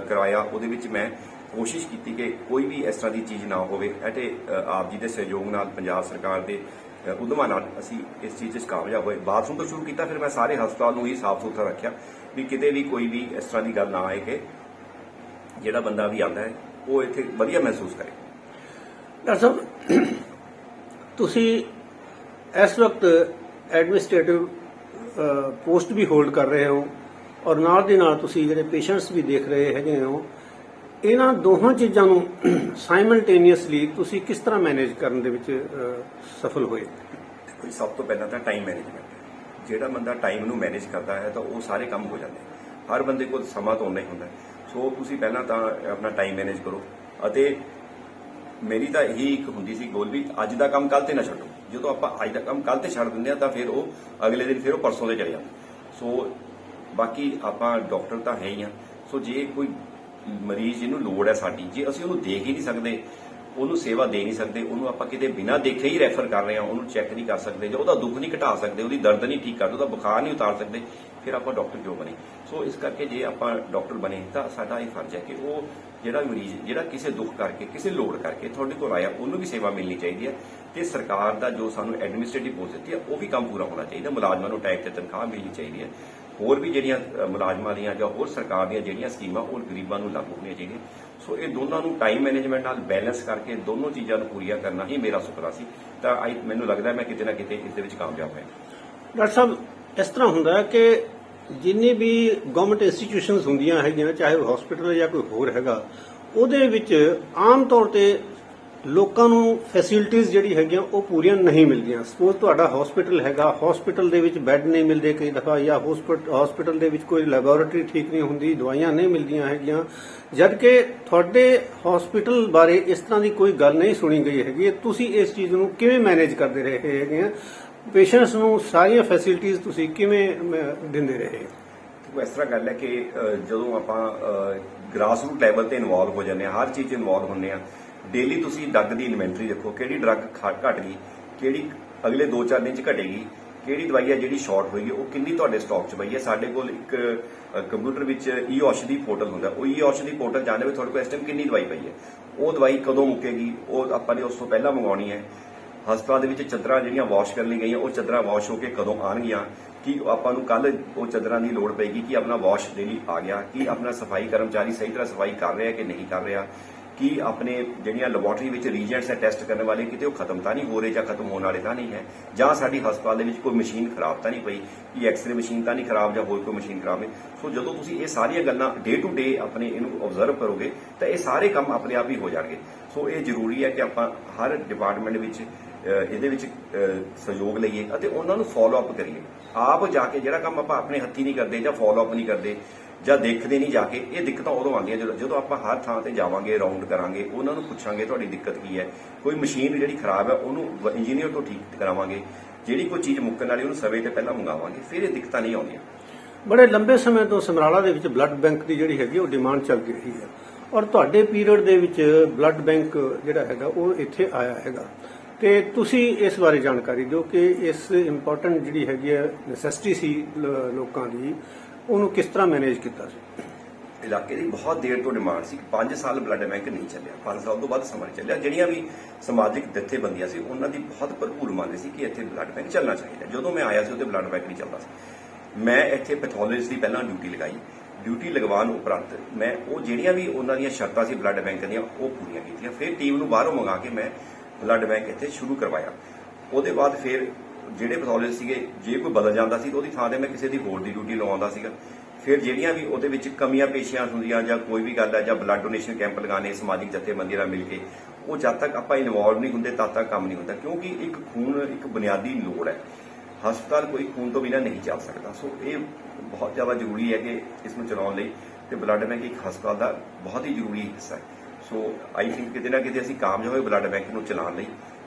ਕਰਵਾਇਆ ਉਹਦੇ ਵਿੱਚ ਮੈਂ ਕੋਸ਼ਿਸ਼ ਕੀਤੀ ਕਿ ਕੋਈ ਵੀ ਇਸ ਤਰ੍ਹਾਂ ਦੀ ਚੀਜ਼ ਨਾ ਹੋਵੇ ਅਤੇ ਆਪ ਜੀ ਦੇ ਸਹਿਯੋਗ ਨਾਲ ਪੰਜਾਬ ਸਰਕਾਰ ਦੇ ਉਦਮਾਂ ਨਾਲ ਅਸੀਂ ਇਸ ਚੀਜ਼ 'ਚ ਕਾਮਯਾਬ ਹੋਏ। ਬਾਥਰੂਮ ਤੋਂ ਸ਼ੁਰੂ ਕੀਤਾ, ਫਿਰ ਮੈਂ ਸਾਰੇ ਹਸਪਤਾਲ ਨੂੰ ਹੀ ਸਾਫ਼ ਸੁਥਰਾ ਰੱਖਿਆ ਵੀ ਕਿਤੇ ਵੀ ਕੋਈ ਵੀ ਇਸ ਤਰ੍ਹਾਂ ਦੀ ਗੱਲ ਨਾ ਆਏ ਕਿ ਜਿਹੜਾ ਬੰਦਾ ਵੀ ਆਉਂਦਾ ਹੈ, ਉਹ ਇੱਥੇ ਵਧੀਆ ਮਹਿਸੂਸ ਕਰੇ। ਡਾਕਟਰ ਸਾਹਿਬ, ਤੁਸੀਂ ਇਸ ਵਕਤ ਐਡਮਿਨਿਸਟ੍ਰੇਟਿਵ ਪੋਸਟ ਵੀ ਹੋਲਡ ਕਰ ਰਹੇ ਹੋ ਔਰ ਨਾਲ ਦੇ ਨਾਲ ਤੁਸੀਂ ਜਿਹੜੇ ਪੇਸ਼ੈਂਟਸ ਵੀ ਦੇਖ ਰਹੇ ਹੈਗੇ ਹੋ ਇਹਨਾਂ ਦੋਹਾਂ ਚੀਜ਼ਾਂ ਨੂੰ ਸਾਈਮਲਟੇਨੀਅਸਲੀ ਤੁਸੀਂ ਕਿਸ ਤਰ੍ਹਾਂ ਮੈਨੇਜ ਕਰਨ ਦੇ ਵਿੱਚ ਸਫਲ ਹੋਏ? ਕੋਈ ਸਭ ਤੋਂ ਪਹਿਲਾਂ ਤਾਂ ਟਾਈਮ ਮੈਨੇਜਮੈਂਟ ਜਿਹੜਾ ਬੰਦਾ ਟਾਈਮ ਨੂੰ ਮੈਨੇਜ ਕਰਦਾ ਹੈ, ਤਾਂ ਉਹ ਸਾਰੇ ਕੰਮ ਹੋ ਜਾਂਦੇ ਹਰ ਬੰਦੇ ਕੋਲ ਸਮਾਂ ਤਾਂ ਉਨਾ ਹੀ ਹੁੰਦਾ ਸੋ ਤੁਸੀਂ ਪਹਿਲਾਂ ਤਾਂ ਆਪਣਾ ਟਾਈਮ ਮੈਨੇਜ ਕਰੋ। ਅਤੇ ਮੇਰੀ ਤਾਂ ਇਹੀ ਇੱਕ ਹੁੰਦੀ ਸੀ ਗੋਲ ਵੀ ਅੱਜ ਦਾ ਕੰਮ ਕੱਲ ਤੇ ਨਾ ਛੱਡੋ। ਜਦੋਂ ਆਪਾਂ ਅੱਜ ਦਾ ਕੰਮ ਕੱਲ ਤੇ ਛੱਡ ਦਿੰਦੇ ਆ ਤਾਂ ਫਿਰ ਉਹ ਅਗਲੇ ਦਿਨ ਫਿਰ ਉਹ ਪਰਸੋਂ ਦੇ ਚਲੇ ਜਾਂਦਾ ਸੋ ਬਾਕੀ ਆਪਾਂ ਡਾਕਟਰ ਤਾਂ ਹੈ ਹੀ ਆ ਸੋ ਜੇ ਕੋਈ ਮਰੀਜ਼ ਜਿਹਨੂੰ ਲੋੜ ਹੈ ਸਾਡੀ। ਜੇ ਅਸੀਂ ਉਹਨੂੰ ਦੇਖ ਹੀ ਨਹੀਂ ਸਕਦੇ, ਉਹਨੂੰ ਸੇਵਾ ਦੇ ਨਹੀਂ ਸਕਦੇ, ਉਹਨੂੰ ਆਪਾਂ ਕਿਤੇ ਬਿਨਾਂ ਦੇਖੇ ਹੀ ਰੈਫਰ ਕਰ ਰਹੇ ਹਾਂ, ਉਹਨੂੰ ਚੈੱਕ ਨਹੀਂ ਕਰ ਸਕਦੇ ਜਾਂ ਉਹਦਾ ਦੁੱਖ ਨਹੀਂ ਘਟਾ ਸਕਦੇ, ਉਹਦੀ ਦਰਦ ਨਹੀਂ ਠੀਕ ਕਰਦੇ, ਉਹਦਾ ਬੁਖਾਰ ਨਹੀਂ ਉਤਾਰ ਸਕਦੇ, ਫਿਰ ਆਪਾਂ ਡਾਕਟਰ ਕਿਉਂ ਬਣੇ? ਸੋ ਇਸ ਕਰਕੇ ਜੇ ਆਪਾਂ ਡਾਕਟਰ ਬਣੇ ਤਾਂ ਸਾਡਾ ਇਹ ਫਰਜ਼ ਹੈ ਕਿ ਉਹ ਜਿਹੜਾ ਮਰੀਜ਼, ਜਿਹੜਾ ਕਿਸੇ ਦੁੱਖ ਕਰਕੇ, ਕਿਸੇ ਲੋੜ ਕਰਕੇ ਤੁਹਾਡੇ ਕੋਲ ਆਇਆ, ਉਹਨੂੰ ਵੀ ਸੇਵਾ ਮਿਲਣੀ ਚਾਹੀਦੀ ਹੈ ਤੇ ਸਰਕਾਰ ਦਾ ਜੋ ਸਾਨੂੰ ਐਡਮਿਨਿਸਟ੍ਰੇਟਿਵ ਪੋਸਟ ਦਿੱਤੀ ਹੈ, ਉਹ ਵੀ ਕੰਮ ਪੂਰਾ ਹੋਣਾ ਚਾਹੀਦਾ, ਮੁਲਾਜ਼ਮਾਂ ਨੂੰ ਟਾਈਮ ਤੇ ਤਨਖਾਹ ਮਿਲਣੀ ਚਾਹੀਦੀ ਹੈ। ਹੋਰ ਵੀ ਜਿਹੜੀਆਂ ਮੁਲਾਜ਼ਮਾਂ ਦੀਆਂ ਜਾਂ ਹੋਰ ਸਰਕਾਰ ਦੀਆਂ ਜਿਹੜੀਆਂ ਸਕੀਮਾਂ, ਉਹ ਗਰੀਬਾਂ ਨੂੰ ਲਾਗੂ ਹੋਣੀਆਂ ਚਾਹੀਦੀਆਂ। ਸੋ ਇਹ ਦੋਨਾਂ ਨੂੰ ਟਾਈਮ ਮੈਨੇਜਮੈਂਟ ਨਾਲ ਬੈਲੈਂਸ ਕਰਕੇ ਦੋਨੋਂ ਚੀਜ਼ਾਂ ਨੂੰ ਪੂਰੀਆਂ ਕਰਨਾ ਹੀ ਮੇਰਾ ਸੁਪਨਾ ਸੀ। ਤਾਂ ਆਈ, ਮੈਨੂੰ ਲੱਗਦਾ ਮੈਂ ਕਿਤੇ ਨਾ ਕਿਤੇ ਇਸ ਦੇ ਵਿੱਚ ਕਾਮਯਾਬ ਹੋਇਆ ਡਾਕਟਰ ਸਾਹਿਬ, ਇਸ ਤਰ੍ਹਾਂ ਹੁੰਦਾ ਹੈ ਕਿ ਜਿੰਨੀ ਵੀ ਗਵਰਨਮੈਂਟ ਇੰਸਟੀਟਿਊਸ਼ਨਸ ਹੁੰਦੀਆਂ ਹੈਗੀਆਂ, ਚਾਹੇ ਉਹ ਹਸਪੀਟਲ ਜਾਂ ਕੋਈ ਹੋਰ ਹੈਗਾ, ਉਹਦੇ ਵਿੱਚ ਆਮ ਤੌਰ ਤੇ ਲੋਕਾਂ ਨੂੰ ਫੈਸਿਲਿਟੀਆਂ ਜਿਹੜੀ ਹੈਗੀਆਂ ਉਹ ਪੂਰੀਆਂ ਨਹੀਂ ਮਿਲਦੀਆਂ। ਸਪੋਜ਼ ਤੁਹਾਡਾ ਹਸਪੀਟਲ ਹੈਗਾ ਹਸਪੀਟਲ ਦੇ ਵਿੱਚ ਬੈੱਡ ਨਹੀਂ ਮਿਲਦੇ ਕਈ ਦਫਾ ਜਾਂ ਹਸਪੀਟਲ ਦੇ ਵਿੱਚ ਕੋਈ ਲੈਬੋਰੇਟਰੀ ਠੀਕ ਨਹੀਂ ਹੁੰਦੀ, ਦਵਾਈਆਂ ਨਹੀਂ ਮਿਲਦੀਆਂ ਹੈਗੀਆਂ। ਜਦ ਕਿ ਤੁਹਾਡੇ ਹਸਪੀਟਲ ਬਾਰੇ ਇਸ ਤਰ੍ਹਾਂ ਦੀ ਕੋਈ ਗੱਲ ਨਹੀਂ ਸੁਣੀ ਗਈ ਹੈਗੀ, ਤੁਸੀਂ ਇਸ ਚੀਜ਼ ਨੂੰ ਕਿਵੇਂ ਮੈਨੇਜ ਕਰਦੇ ਰਹੇ ਹੈਗੇ ਪੇਸ਼ੈਂਟਸ ਨੂੰ ਸਾਰੀਆਂ ਫੈਸਿਲਿਟੀਆਂ ਤੁਸੀਂ ਕਿਵੇਂ ਦਿੰਦੇ ਰਹੇ ਦੇਖੋ, ਇਸ ਤਰ੍ਹਾਂ ਗੱਲ ਹੈ ਕਿ ਜਦੋਂ ਆਪਾਂ ਗ੍ਰਾਸ ਰੂਟ ਲੈਵਲ ਤੇ ਇਨਵੋਲਵ ਹੋ ਜਾਂਦੇ ਆ ਹਰ ਚੀਜ਼ 'ਚ ਇਨਵੋਲਵ ਹੁੰਦੇ ਆ ਡੇਲੀ ਤੁਸੀਂ ਡਰੱਗ ਦੀ ਇਨਵੈਂਟਰੀ ਦੇਖੋ, ਕਿਹੜੀ ਡਰੱਗ ਘਟ ਗਈ, ਕਿਹੜੀ ਅਗਲੇ 2-4 ਦਿਨ 'ਚ ਘਟੇਗੀ, ਕਿਹੜੀ ਦਵਾਈ ਹੈ ਜਿਹੜੀ ਸ਼ਾਰਟ ਹੋਏਗੀ ਉਹ ਕਿੰਨੀ ਤੁਹਾਡੇ ਸਟਾਕ 'ਚ ਪਈ ਹੈ ਸਾਡੇ ਕੋਲ ਇੱਕ ਕੰਪਿਊਟਰ ਵਿੱਚ ਈ ਔਸ਼ਧੀ ਪੋਰਟਲ ਹੁੰਦਾ। ਉਹ ਈ ਔਸ਼ਧੀ ਪੋਰਟਲ ਜਾਣਦੇ ਵੀ ਤੁਹਾਡੇ ਕੋਲ ਇਸ ਟਾਈਮ ਕਿੰਨੀ ਦਵਾਈ ਪਈ ਹੈ ਉਹ ਦਵਾਈ ਕਦੋਂ ਮੁੱਕੇਗੀ? ਉਹ ਆਪਾਂ ਨੇ ਉਸ ਤੋਂ ਪਹਿਲਾਂ ਮੰਗਵਾਉਣੀ ਹੈ। ਹਸਪਤਾਲ ਦੇ ਵਿੱਚ ਚੱਦਰਾਂ ਜਿਹੜੀਆਂ ਵਾਸ਼ ਕਰਨ ਲਈ ਗਈਆਂ, ਉਹ ਚੱਦਰਾਂ ਵਾਸ਼ ਹੋ ਕੇ ਕਦੋਂ ਆਣਗੀਆਂ ਕਿ ਆਪਾਂ ਨੂੰ ਕੱਲ ਉਹ ਚੱਦਰਾਂ ਦੀ ਲੋੜ ਪਏਗੀ ਕਿ ਆਪਣਾ ਵਾਸ਼ ਡੇਲੀ ਆ ਗਿਆ? ਕਿ ਆਪਣਾ ਸਫ਼ਾਈ ਕਰਮਚਾਰੀ ਸਹੀ ਤਰ੍ਹਾਂ ਸਫ਼ਾਈ ਕਰ ਰਿਹਾ ਕਿ ਨਹੀਂ ਕਰ ਰਿਹਾ? ਕਿ ਆਪਣੇ ਜਿਹੜੀਆਂ ਲੈਬੋਰਟਰੀ ਵਿੱਚ ਰੀਜੈਂਟਸ ਹੈ ਟੈਸਟ ਕਰਨ ਵਾਲੇ ਕਿਤੇ ਉਹ ਖਤਮ ਤਾਂ ਨਹੀਂ ਹੋ ਰਹੇ ਜਾਂ ਖਤਮ ਹੋਣ ਵਾਲੇ ਤਾਂ ਨਹੀਂ ਹੈ, ਜਾਂ ਸਾਡੀ ਹਸਪਤਾਲ ਦੇ ਵਿੱਚ ਕੋਈ ਮਸ਼ੀਨ ਖਰਾਬ ਤਾਂ ਨਹੀਂ ਪਈ ਕਿ ਐਕਸ-ਰੇ ਮਸ਼ੀਨ ਤਾਂ ਨਹੀਂ ਖਰਾਬ ਜਾਂ ਹੋਰ ਕੋਈ ਮਸ਼ੀਨ ਖਰਾਬ ਹੈ। ਸੋ ਜਦੋਂ ਤੁਸੀਂ ਇਹ ਸਾਰੀਆਂ ਗੱਲਾਂ ਡੇ ਟੂ ਡੇ ਆਪਣੇ ਇਹਨੂੰ ਆਬਜ਼ਰਵ ਕਰੋਗੇ, ਤਾਂ ਇਹ ਸਾਰੇ ਕੰਮ ਆਪਣੇ ਆਪ ਹੀ ਹੋ ਜਾਣਗੇ। ਸੋ ਇਹ ਜ਼ਰੂਰੀ ਹੈ ਕਿ ਆਪਾਂ ਹਰ ਡਿਪਾਰਟਮੈਂਟ ਵਿੱਚ ਇਹਦੇ ਵਿੱਚ ਸਹਿਯੋਗ ਲਈਏ ਅਤੇ ਉਹਨਾਂ ਨੂੰ ਫਾਲੋ ਅਪ ਕਰੀਏ। ਆਪ ਜਾ ਕੇ ਜਿਹੜਾ ਕੰਮ ਆਪਾਂ ਆਪਣੇ ਹੱਥੀ ਨਹੀਂ ਕਰਦੇ ਜਾਂ ਫਾਲੋ ਅਪ ਨਹੀਂ ਕਰਦੇ ਜਾਂ ਦੇਖਦੇ ਨਹੀਂ ਜਾ ਕੇ, ਇਹ ਦਿੱਕਤਾਂ ਉਦੋਂ ਆਉਂਦੀਆਂ ਜਦੋਂ ਜਦੋਂ ਆਪਾਂ ਹਰ ਥਾਂ ਤੇ ਜਾਵਾਂਗੇ ਰਾਉਂਡ ਕਰਾਂਗੇ, ਉਹਨਾਂ ਨੂੰ ਪੁੱਛਾਂਗੇ ਤੁਹਾਡੀ ਦਿੱਕਤ ਕੀ ਹੈ। ਕੋਈ ਮਸ਼ੀਨ ਜਿਹੜੀ ਖਰਾਬ ਹੈ, ਉਹਨੂੰ ਇੰਜੀਨੀਅਰ ਤੋਂ ਠੀਕ ਕਰਾਵਾਂਗੇ। ਜਿਹੜੀ ਕੋਈ ਚੀਜ਼ ਮੁੱਕਣ ਵਾਲੀ, ਉਹਨੂੰ ਸਵੇ ਤੇ ਪਹਿਲਾਂ ਮੰਗਾਵਾਂਗੇ, ਫਿਰ ਇਹ ਦਿੱਕਤਾਂ ਨਹੀਂ ਆਉਂਦੀਆਂ। ਬੜੇ ਲੰਬੇ ਸਮੇਂ ਤੋਂ ਸਮਰਾਲਾ ਦੇ ਵਿੱਚ ਬਲੱਡ ਬੈਂਕ ਦੀ ਜਿਹੜੀ ਹੈਗੀ, ਉਹ ਡਿਮਾਂਡ ਚੱਲਦੀ ਰਹੀ ਹੈ। ਔਰ ਤੁਹਾਡੇ ਪੀਰੀਅਡ ਦੇ ਵਿੱਚ ਬਲੱਡ ਬੈਂਕ ਜਿਹੜਾ ਹੈਗਾ, ਉਹ ਇੱਥੇ ਆਇਆ ਹੈਗਾ। ਤੇ ਤੁਸੀਂ ਇਸ ਬਾਰੇ ਜਾਣਕਾਰੀ ਦਿਓ ਕਿ ਇਸ ਇੰਪੋਰਟੈਂਟ ਜਿਹੜੀ ਹੈਗੀ ਹੈ ਨੈਸੈਸਿਟੀ ਸੀ ਲੋਕਾਂ ਦੀ ਉਹਨੂੰ ਕਿਸ ਤਰ੍ਹਾਂ ਮੈਨੇਜ ਕੀਤਾ ਸੀ? ਇਲਾਕੇ ਦੀ ਬਹੁਤ ਦੇਰ ਤੋਂ ਡਿਮਾਂਡ ਸੀ 5 ਸਾਲ ਬਲੱਡ ਬੈਂਕ ਨਹੀਂ ਚੱਲਿਆ। 5 ਸਾਲ ਤੋਂ ਬਾਅਦ ਸਮਾਂ ਨਹੀਂ ਚੱਲਿਆ। ਜਿਹੜੀਆਂ ਵੀ ਸਮਾਜਿਕ ਜਥੇਬੰਦੀਆਂ ਸੀ, ਉਹਨਾਂ ਦੀ ਬਹੁਤ ਭਰਪੂਰ ਮੰਗ ਸੀ ਕਿ ਇੱਥੇ ਬਲੱਡ ਬੈਂਕ ਚੱਲਣਾ ਚਾਹੀਦਾ। ਜਦੋਂ ਮੈਂ ਆਇਆ ਸੀ ਉਹਦੇ ਬਲੱਡ ਬੈਂਕ ਨਹੀਂ ਚੱਲਦਾ ਸੀ। ਮੈਂ ਇੱਥੇ ਪੈਥੋਲੋਜਿਸਟ ਦੀ ਪਹਿਲਾਂ ਡਿਊਟੀ ਲਗਾਈ। ਡਿਊਟੀ ਲਗਵਾਉਣ ਉਪਰੰਤ ਮੈਂ ਉਹ ਜਿਹੜੀਆਂ ਵੀ ਉਹਨਾਂ ਦੀਆਂ ਸ਼ਰਤਾਂ ਸੀ ਬਲੱਡ ਬੈਂਕ ਦੀਆਂ, ਉਹ ਪੂਰੀਆਂ ਕੀਤੀਆਂ। ਫਿਰ ਟੀਮ ਨੂੰ ਬਾਹਰੋਂ ਮੰਗਾ ਕੇ ਮੈਂ ਬਲੱਡ ਬੈਂਕ ਇੱਥੇ ਸ਼ੁਰੂ ਕਰਵਾਇਆ। ਉਹਦੇ ਬਾਅਦ ਫਿਰ ਜਿਹੜੇ ਪੈਥੋਲੋਜੀ ਸੀਗੇ, ਜੇ ਕੋਈ ਬਦਲ ਜਾਂਦਾ ਸੀ ਉਹਦੀ ਥਾਂ ਤੇ ਮੈਂ ਕਿਸੇ ਦੀ ਹੋਰ ਦੀ ਡਿਊਟੀ ਲਵਾਉਂਦਾ ਸੀਗਾ। ਫਿਰ ਜਿਹੜੀਆਂ ਵੀ ਉਹਦੇ ਵਿੱਚ ਕਮੀਆਂ ਪੇਸ਼ੀਆਂ ਹੁੰਦੀਆਂ ਜਾਂ ਕੋਈ ਵੀ ਗੱਲ ਹੈ ਜਾਂ ਬਲੱਡ ਡੋਨੇਸ਼ਨ ਕੈਂਪ ਲਗਾਣੇ ਸਮਾਜਿਕ ਜਥੇਬੰਦੀਆਂ ਨਾਲ ਮਿਲ ਕੇ, ਉਹ ਜਦ ਤੱਕ ਆਪਾਂ ਇਨਵੋਲਵ ਨਹੀਂ ਹੁੰਦੇ, ਤਦ ਤੱਕ ਕੰਮ ਨਹੀਂ ਹੁੰਦਾ। ਕਿਉਂਕਿ ਇੱਕ ਖੂਨ ਇੱਕ ਬੁਨਿਆਦੀ ਲੋੜ ਹੈ। ਹਸਪਤਾਲ ਕੋਈ ਖੂਨ ਤੋਂ ਬਿਨਾਂ ਨਹੀਂ ਚੱਲ ਸਕਦਾ। ਸੋ ਇਹ ਬਹੁਤ ਜ਼ਿਆਦਾ ਜ਼ਰੂਰੀ ਹੈ ਕਿ ਇਸ ਨੂੰ ਚਲਾਉਣ ਲਈ ਤੇ ਬਲੱਡ ਬੈਂਕ ਇੱਕ ਹਸਪਤਾਲ ਦਾ ਬਹੁਤ ਹੀ ਜ਼ਰੂਰੀ ਹਿੱਸਾ ਹੈ। ਸੋ ਆਈ ਥਿੰਕ ਕਿਤੇ ਨਾ ਕਿਤੇ ਅਸੀਂ ਕਾਮਯਾਬ ਹੋਏ ਬਲੱਡ ਬੈਂਕ ਨੂੰ ਚਲਾਉਣ ਲਈ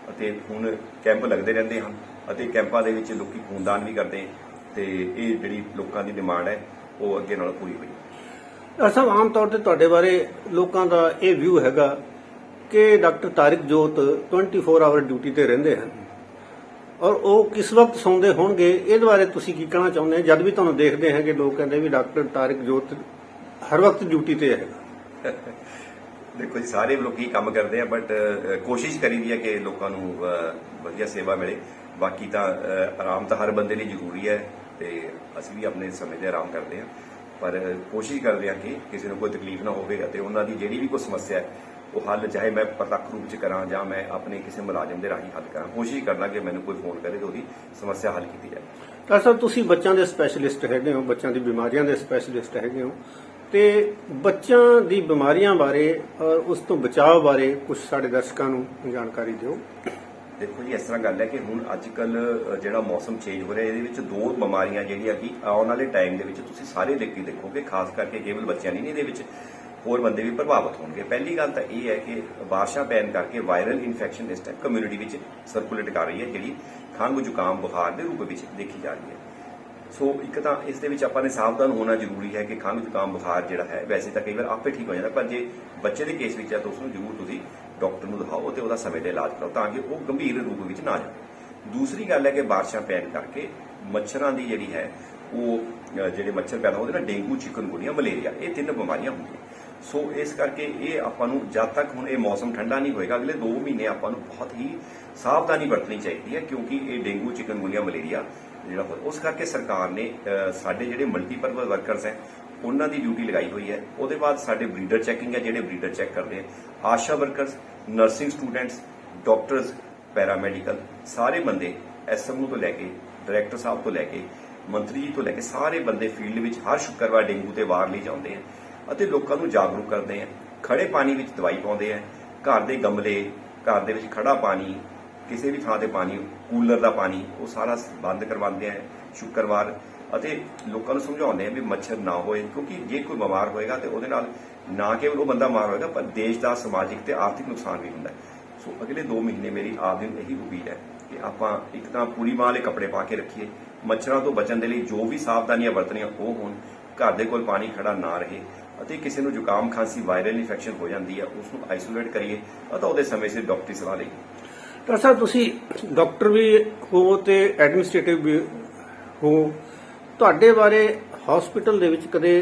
ਅਤੇ ਹੁਣ ਕੈਂਪ ਲੱਗਦੇ ਰਹਿੰਦੇ ਹਨ। ਅਤੇ ਕੈਂਪਾਂ ਦੇ ਵਿੱਚ ਲੋਕੀ ਖੂਨਦਾਨ ਵੀ ਕਰਦੇ ਤੇ ਇਹ ਜਿਹੜੀ ਲੋਕਾਂ ਦੀ ਡਿਮਾਂਡ ਹੈ ਉਹ ਅੱਗੇ ਨਾਲੋਂ ਪੂਰੀ ਹੋਈ। ਸਾਹਿਬ ਆਮ ਤੌਰ ਤੇ ਤੁਹਾਡੇ ਬਾਰੇ ਲੋਕਾਂ ਦਾ ਇਹ ਵਿਊ ਹੈਗਾ ਕਿ ਡਾਕਟਰ ਤਾਰਿਕ ਜੋਤ 24 ਆਵਰ ਡਿਊਟੀ ਤੇ ਰਹਿੰਦੇ ਹਨ। ਔਰ ਉਹ ਕਿਸ ਵਕਤ ਸੌਂਦੇ ਹੋਣਗੇ ਇਹਦੇ ਬਾਰੇ ਤੁਸੀਂ ਕੀ ਕਹਿਣਾ ਚਾਹੁੰਦੇ ਹੋ? ਜਦ ਵੀ ਤੁਹਾਨੂੰ ਦੇਖਦੇ ਹੈਗੇ ਲੋਕ ਕਹਿੰਦੇ ਵੀ ਡਾਕਟਰ ਤਾਰਿਕ ਜੋਤ ਹਰ ਵਕਤ ਡਿਊਟੀ ਤੇ ਹੈਗਾ। ਦੇਖੋ ਜੀ ਸਾਰੇ ਲੋਕੀ ਕੰਮ ਕਰਦੇ ਆ ਬਟ ਕੋਸ਼ਿਸ਼ ਕਰੀਦੀ ਹੈ ਕਿ ਲੋਕਾਂ ਨੂੰ ਵਧੀਆ ਸੇਵਾ ਮਿਲੇ। ਬਾਕੀ ਤਾਂ ਆਰਾਮ ਤਾਂ ਹਰ ਬੰਦੇ ਲਈ ਜ਼ਰੂਰੀ ਹੈ ਤੇ ਅਸੀਂ ਵੀ ਆਪਣੇ ਸਮੇਂ ਤੇ ਆਰਾਮ ਕਰਦੇ ਹਾਂ। ਪਰ ਕੋਸ਼ਿਸ਼ ਕਰਦੇ ਹਾਂ ਕਿ ਕਿਸੇ ਨੂੰ ਕੋਈ ਤਕਲੀਫ ਨਾ ਹੋਵੇ ਅਤੇ ਉਹਨਾਂ ਦੀ ਜਿਹੜੀ ਵੀ ਕੋਈ ਸਮੱਸਿਆ ਹੈ, ਉਹ ਹੱਲ ਚਾਹੇ ਮੈਂ ਪ੍ਰਤੱਖ ਰੂਪ ਚ ਕਰਾਂ ਜਾਂ ਮੈਂ ਆਪਣੇ ਕਿਸੇ ਮੁਲਾਜ਼ਮ ਦੇ ਰਾਹੀਂ ਹੱਲ ਕਰਾਂ। ਕੋਸ਼ਿਸ਼ ਕਰਨਾ ਕਿ ਮੈਨੂੰ ਕੋਈ ਫੋਨ ਕਰੇ ਤੇ ਉਹਦੀ ਸਮੱਸਿਆ ਹੱਲ ਕੀਤੀ ਜਾਵੇ। ਡਾਕਟਰ ਸਾਹਿਬ, ਤੁਸੀਂ ਬੱਚਿਆਂ ਦੇ ਸਪੈਸ਼ਲਿਸਟ ਹੈਗੇ ਹੋ, ਬੱਚਿਆਂ ਦੀ ਬਿਮਾਰੀਆਂ ਦੇ ਸਪੈਸ਼ਲਿਸਟ ਹੈਗੇ ਹੋ ਤੇ ਬੱਚਿਆਂ ਦੀ ਬਿਮਾਰੀਆਂ ਬਾਰੇ ਔਰ ਉਸ ਤੋਂ ਬਚਾਅ ਬਾਰੇ ਕੁਝ ਸਾਡੇ ਦਰਸ਼ਕਾਂ ਨੂੰ ਜਾਣਕਾਰੀ ਦਿਓ। ਦੇਖੋ ਜੀ, ਇਸ ਤਰ੍ਹਾਂ ਗੱਲ ਹੈ ਕਿ ਹੁਣ ਅੱਜ ਕੱਲ ਜਿਹੜਾ ਮੌਸਮ ਚੇਂਜ ਹੋ ਰਿਹਾ, ਇਹਦੇ ਵਿੱਚ ਦੋ ਬਿਮਾਰੀਆਂ ਜਿਹੜੀਆਂ ਕਿ ਆਉਣ ਵਾਲੇ ਟਾਈਮ ਦੇ ਵਿੱਚ ਤੁਸੀਂ ਸਾਰੇ ਦੇਖ ਕੇ ਦੇਖੋਗੇ, ਖਾਸ ਕਰਕੇ ਕੇਵਲ ਬੱਚਿਆਂ ਨਹੀਂ, ਇਹਦੇ ਵਿੱਚ ਹੋਰ ਬੰਦੇ ਵੀ ਪ੍ਰਭਾਵਿਤ ਹੋਣਗੇ। ਪਹਿਲੀ ਗੱਲ ਤਾਂ ਇਹ ਹੈ ਕਿ ਬਾਰਿਸ਼ਾਂ ਪੈਣ ਕਰਕੇ ਵਾਇਰਲ ਇਨਫੈਕਸ਼ਨ ਇਸ ਟਾਈਮ ਕਮਿਊਨਿਟੀ ਵਿੱਚ ਸਰਕੂਲੇਟ ਕਰ ਰਹੀ ਹੈ, ਜਿਹੜੀ ਖੰਘ ਜ਼ੁਕਾਮ ਬੁਖਾਰ ਦੇ ਰੂਪ ਵਿੱਚ ਦੇਖੀ ਜਾ ਰਹੀ ਹੈ। ਸੋ ਇੱਕ ਤਾਂ ਇਸ ਦੇ ਵਿੱਚ ਆਪਾਂ ਨੇ ਸਾਵਧਾਨ ਹੋਣਾ ਜ਼ਰੂਰੀ ਹੈ ਕਿ ਖੰਘ ਜ਼ੁਕਾਮ ਬੁਖਾਰ ਜਿਹੜਾ ਹੈ, ਵੈਸੇ ਤਾਂ ਕਈ ਵਾਰ ਆਪੇ ਠੀਕ ਹੋ ਜਾਂਦਾ, ਪਰ ਜੇ ਬੱਚੇ ਦੇ ਕੇਸ ਵਿੱਚ ਹੈ ਤਾਂ ਉਸ ਨੂੰ ਜ਼ਰੂਰ ਤੁਸੀਂ ਡਾਕਟਰ ਨੂੰ ਦਿਖਾਓ ਤੇ ਉਹਦਾ ਸਮੇਂ ਤੇ ਇਲਾਜ ਕਰੋ ਤਾਂ ਕਿ ਉਹ ਗੰਭੀਰ ਰੂਪ ਵਿੱਚ ਨਾ ਜਾਵੇ ਦੂਸਰੀ ਗੱਲ ਹੈ ਕਿ ਬਾਰਿਸ਼ਾਂ ਪੈਣ ਕਰਕੇ ਮੱਛਰਾਂ ਦੀ ਜਿਹੜੀ ਹੈ, ਉਹ ਜਿਹੜੇ ਮੱਛਰ ਪੈਦਾ ਹੁੰਦੇ ਨਾ, ਡੇਂਗੂ ਚਿਕਨਗੁਨੀਆ ਮਲੇਰੀਆ, ਇਹ ਤਿੰਨ ਬਿਮਾਰੀਆਂ ਹੁੰਦੀਆਂ। ਸੋ ਇਸ ਕਰਕੇ ਇਹ ਆਪਾਂ ਨੂੰ ਜਦ ਤੱਕ ਹੁਣ ਇਹ ਮੌਸਮ ਠੰਡਾ ਨਹੀਂ ਹੋਏਗਾ, ਅਗਲੇ 2 ਮਹੀਨੇ ਆਪਾਂ ਨੂੰ ਬਹੁਤ ਹੀ ਸਾਵਧਾਨੀ ਵਰਤਣੀ ਚਾਹੀਦੀ ਹੈ ਕਿਉਂਕਿ ਇਹ ਡੇਂਗੂ ਚਿਕਨਗੁਨੀਆ ਮਲੇਰੀਆ ਜਿਹੜਾ ਉਸ ਕਰਕੇ ਸਰਕਾਰ ਨੇ ਸਾਡੇ ਜਿਹੜੇ ਮਲਟੀਪਰਪਸ ਵਰਕਰਸ ਹੈ, ਉਹਨਾਂ ਦੀ ਡਿਊਟੀ ਲਗਾਈ ਹੋਈ ਹੈ। ਉਹਦੇ ਬਾਅਦ ਸਾਡੇ ਬਰੀਡਰ ਚੈਕਿੰਗ ਹੈ, ਜਿਹੜੇ ਬਰੀਡਰ ਚੈੱਕ ਕਰਦੇ ਆ ASHA workers nursing students doctors paramedical ਸਾਰੇ ਬੰਦੇ ਐਸਐਮਓ ਤੋਂ ਲੈ ਕੇ ਡਾਇਰੈਕਟਰ ਸਾਹਿਬ ਤੋਂ ਲੈ ਕੇ, ਮੰਤਰੀ ਜੀ ਤੋਂ ਲੈ ਕੇ ਸਾਰੇ ਬੰਦੇ ਫੀਲਡ ਵਿੱਚ ਹਰ ਸ਼ੁੱਕਰਵਾਰ ਡੇਂਗੂ ਤੇ ਵਾਰ ਲਈ ਜਾਂਦੇ ਆ ਅਤੇ ਲੋਕਾਂ ਨੂੰ ਜਾਗਰੂਕ ਕਰਦੇ ਆ ਖੜੇ ਪਾਣੀ ਵਿੱਚ ਦਵਾਈ ਪਾਉਂਦੇ ਆ ਘਰ ਦੇ ਗਮਲੇ, ਘਰ ਦੇ ਵਿੱਚ ਖੜਾ ਪਾਣੀ ਕਿਸੇ ਵੀ ਥਾਂ ਤੇ ਪਾਣੀ, ਕੂਲਰ ਦਾ ਪਾਣੀ, ਉਹ ਸਾਰਾ ਬੰਦ ਕਰਵਾਉਂਦੇ ਆ, ਸ਼ੁੱਕਰਵਾਰ। ਅਤੇ ਲੋਕਾਂ ਨੂੰ ਸਮਝਾਉਂਦੇ ਆ ਵੀ ਮੱਛਰ ਨਾ ਹੋਏ, ਕਿਉਂਕਿ ਜੇ ਕੋਈ ਬਿਮਾਰ ਹੋਏਗਾ ਤੇ ਉਹਦੇ ਨਾਲ ਨਾ ਕੇਵਲ ਉਹ ਬੰਦਾ ਮਾਰ ਹੋਏਗਾ, ਪਰ ਦੇਸ਼ ਦਾ ਸਮਾਜਿਕ ਤੇ ਆਰਥਿਕ ਨੁਕਸਾਨ ਵੀ ਹੁੰਦਾ। ਹੈ ਸੋ ਅਗਲੇ 2 ਮਹੀਨੇ ਮੇਰੀ ਆਪ ਦੀ ਇਹੀ ਉਮੀਦ ਹੈ ਕਿ ਆਪਾਂ ਇੱਕ ਤਾਂ ਪੂਰੀ ਮਾਂ ਵਾਲੇ ਕੱਪੜੇ ਪਾ ਕੇ ਰੱਖੀਏ, ਮੱਛਰਾਂ ਤੋਂ ਬਚਣ ਦੇ ਲਈ ਜੋ ਵੀ ਸਾਵਧਾਨੀਆਂ ਵਰਤਣੀਆਂ ਉਹ ਹੋਣ, ਘਰ ਦੇ ਕੋਲ ਪਾਣੀ ਖੜਾ ਨਾ ਰਹੇ ਅਤੇ ਕਿਸੇ ਨੂੰ ਜ਼ੁਕਾਮ, ਖਾਂਸੀ ਵਾਇਰਲ ਇਨਫੈਕਸ਼ਨ ਹੋ ਜਾਂਦੀ ਹੈ ਉਸ ਨੂੰ ਆਈਸੋਲੇਟ ਕਰੀਏ ਅਤੇ ਉਹਦੇ ਸਮੇਂ ਸਿਰ ਡਾਕਟਰੀ ਸਲਾਹ ਲਈਏ। ਡਾਕਟਰ ਸਾਹਿਬ, ਤੁਸੀਂ ਡਾਕਟਰ ਵੀ ਹੋ ਤੇ ਐਡਮਿਨਿਸਟ੍ਰੇਟਿਵ ਵੀ ਹੋ, ਤੁਹਾਡੇ ਬਾਰੇ ਹਸਪੀਟਲ ਦੇ ਵਿੱਚ ਕਦੇ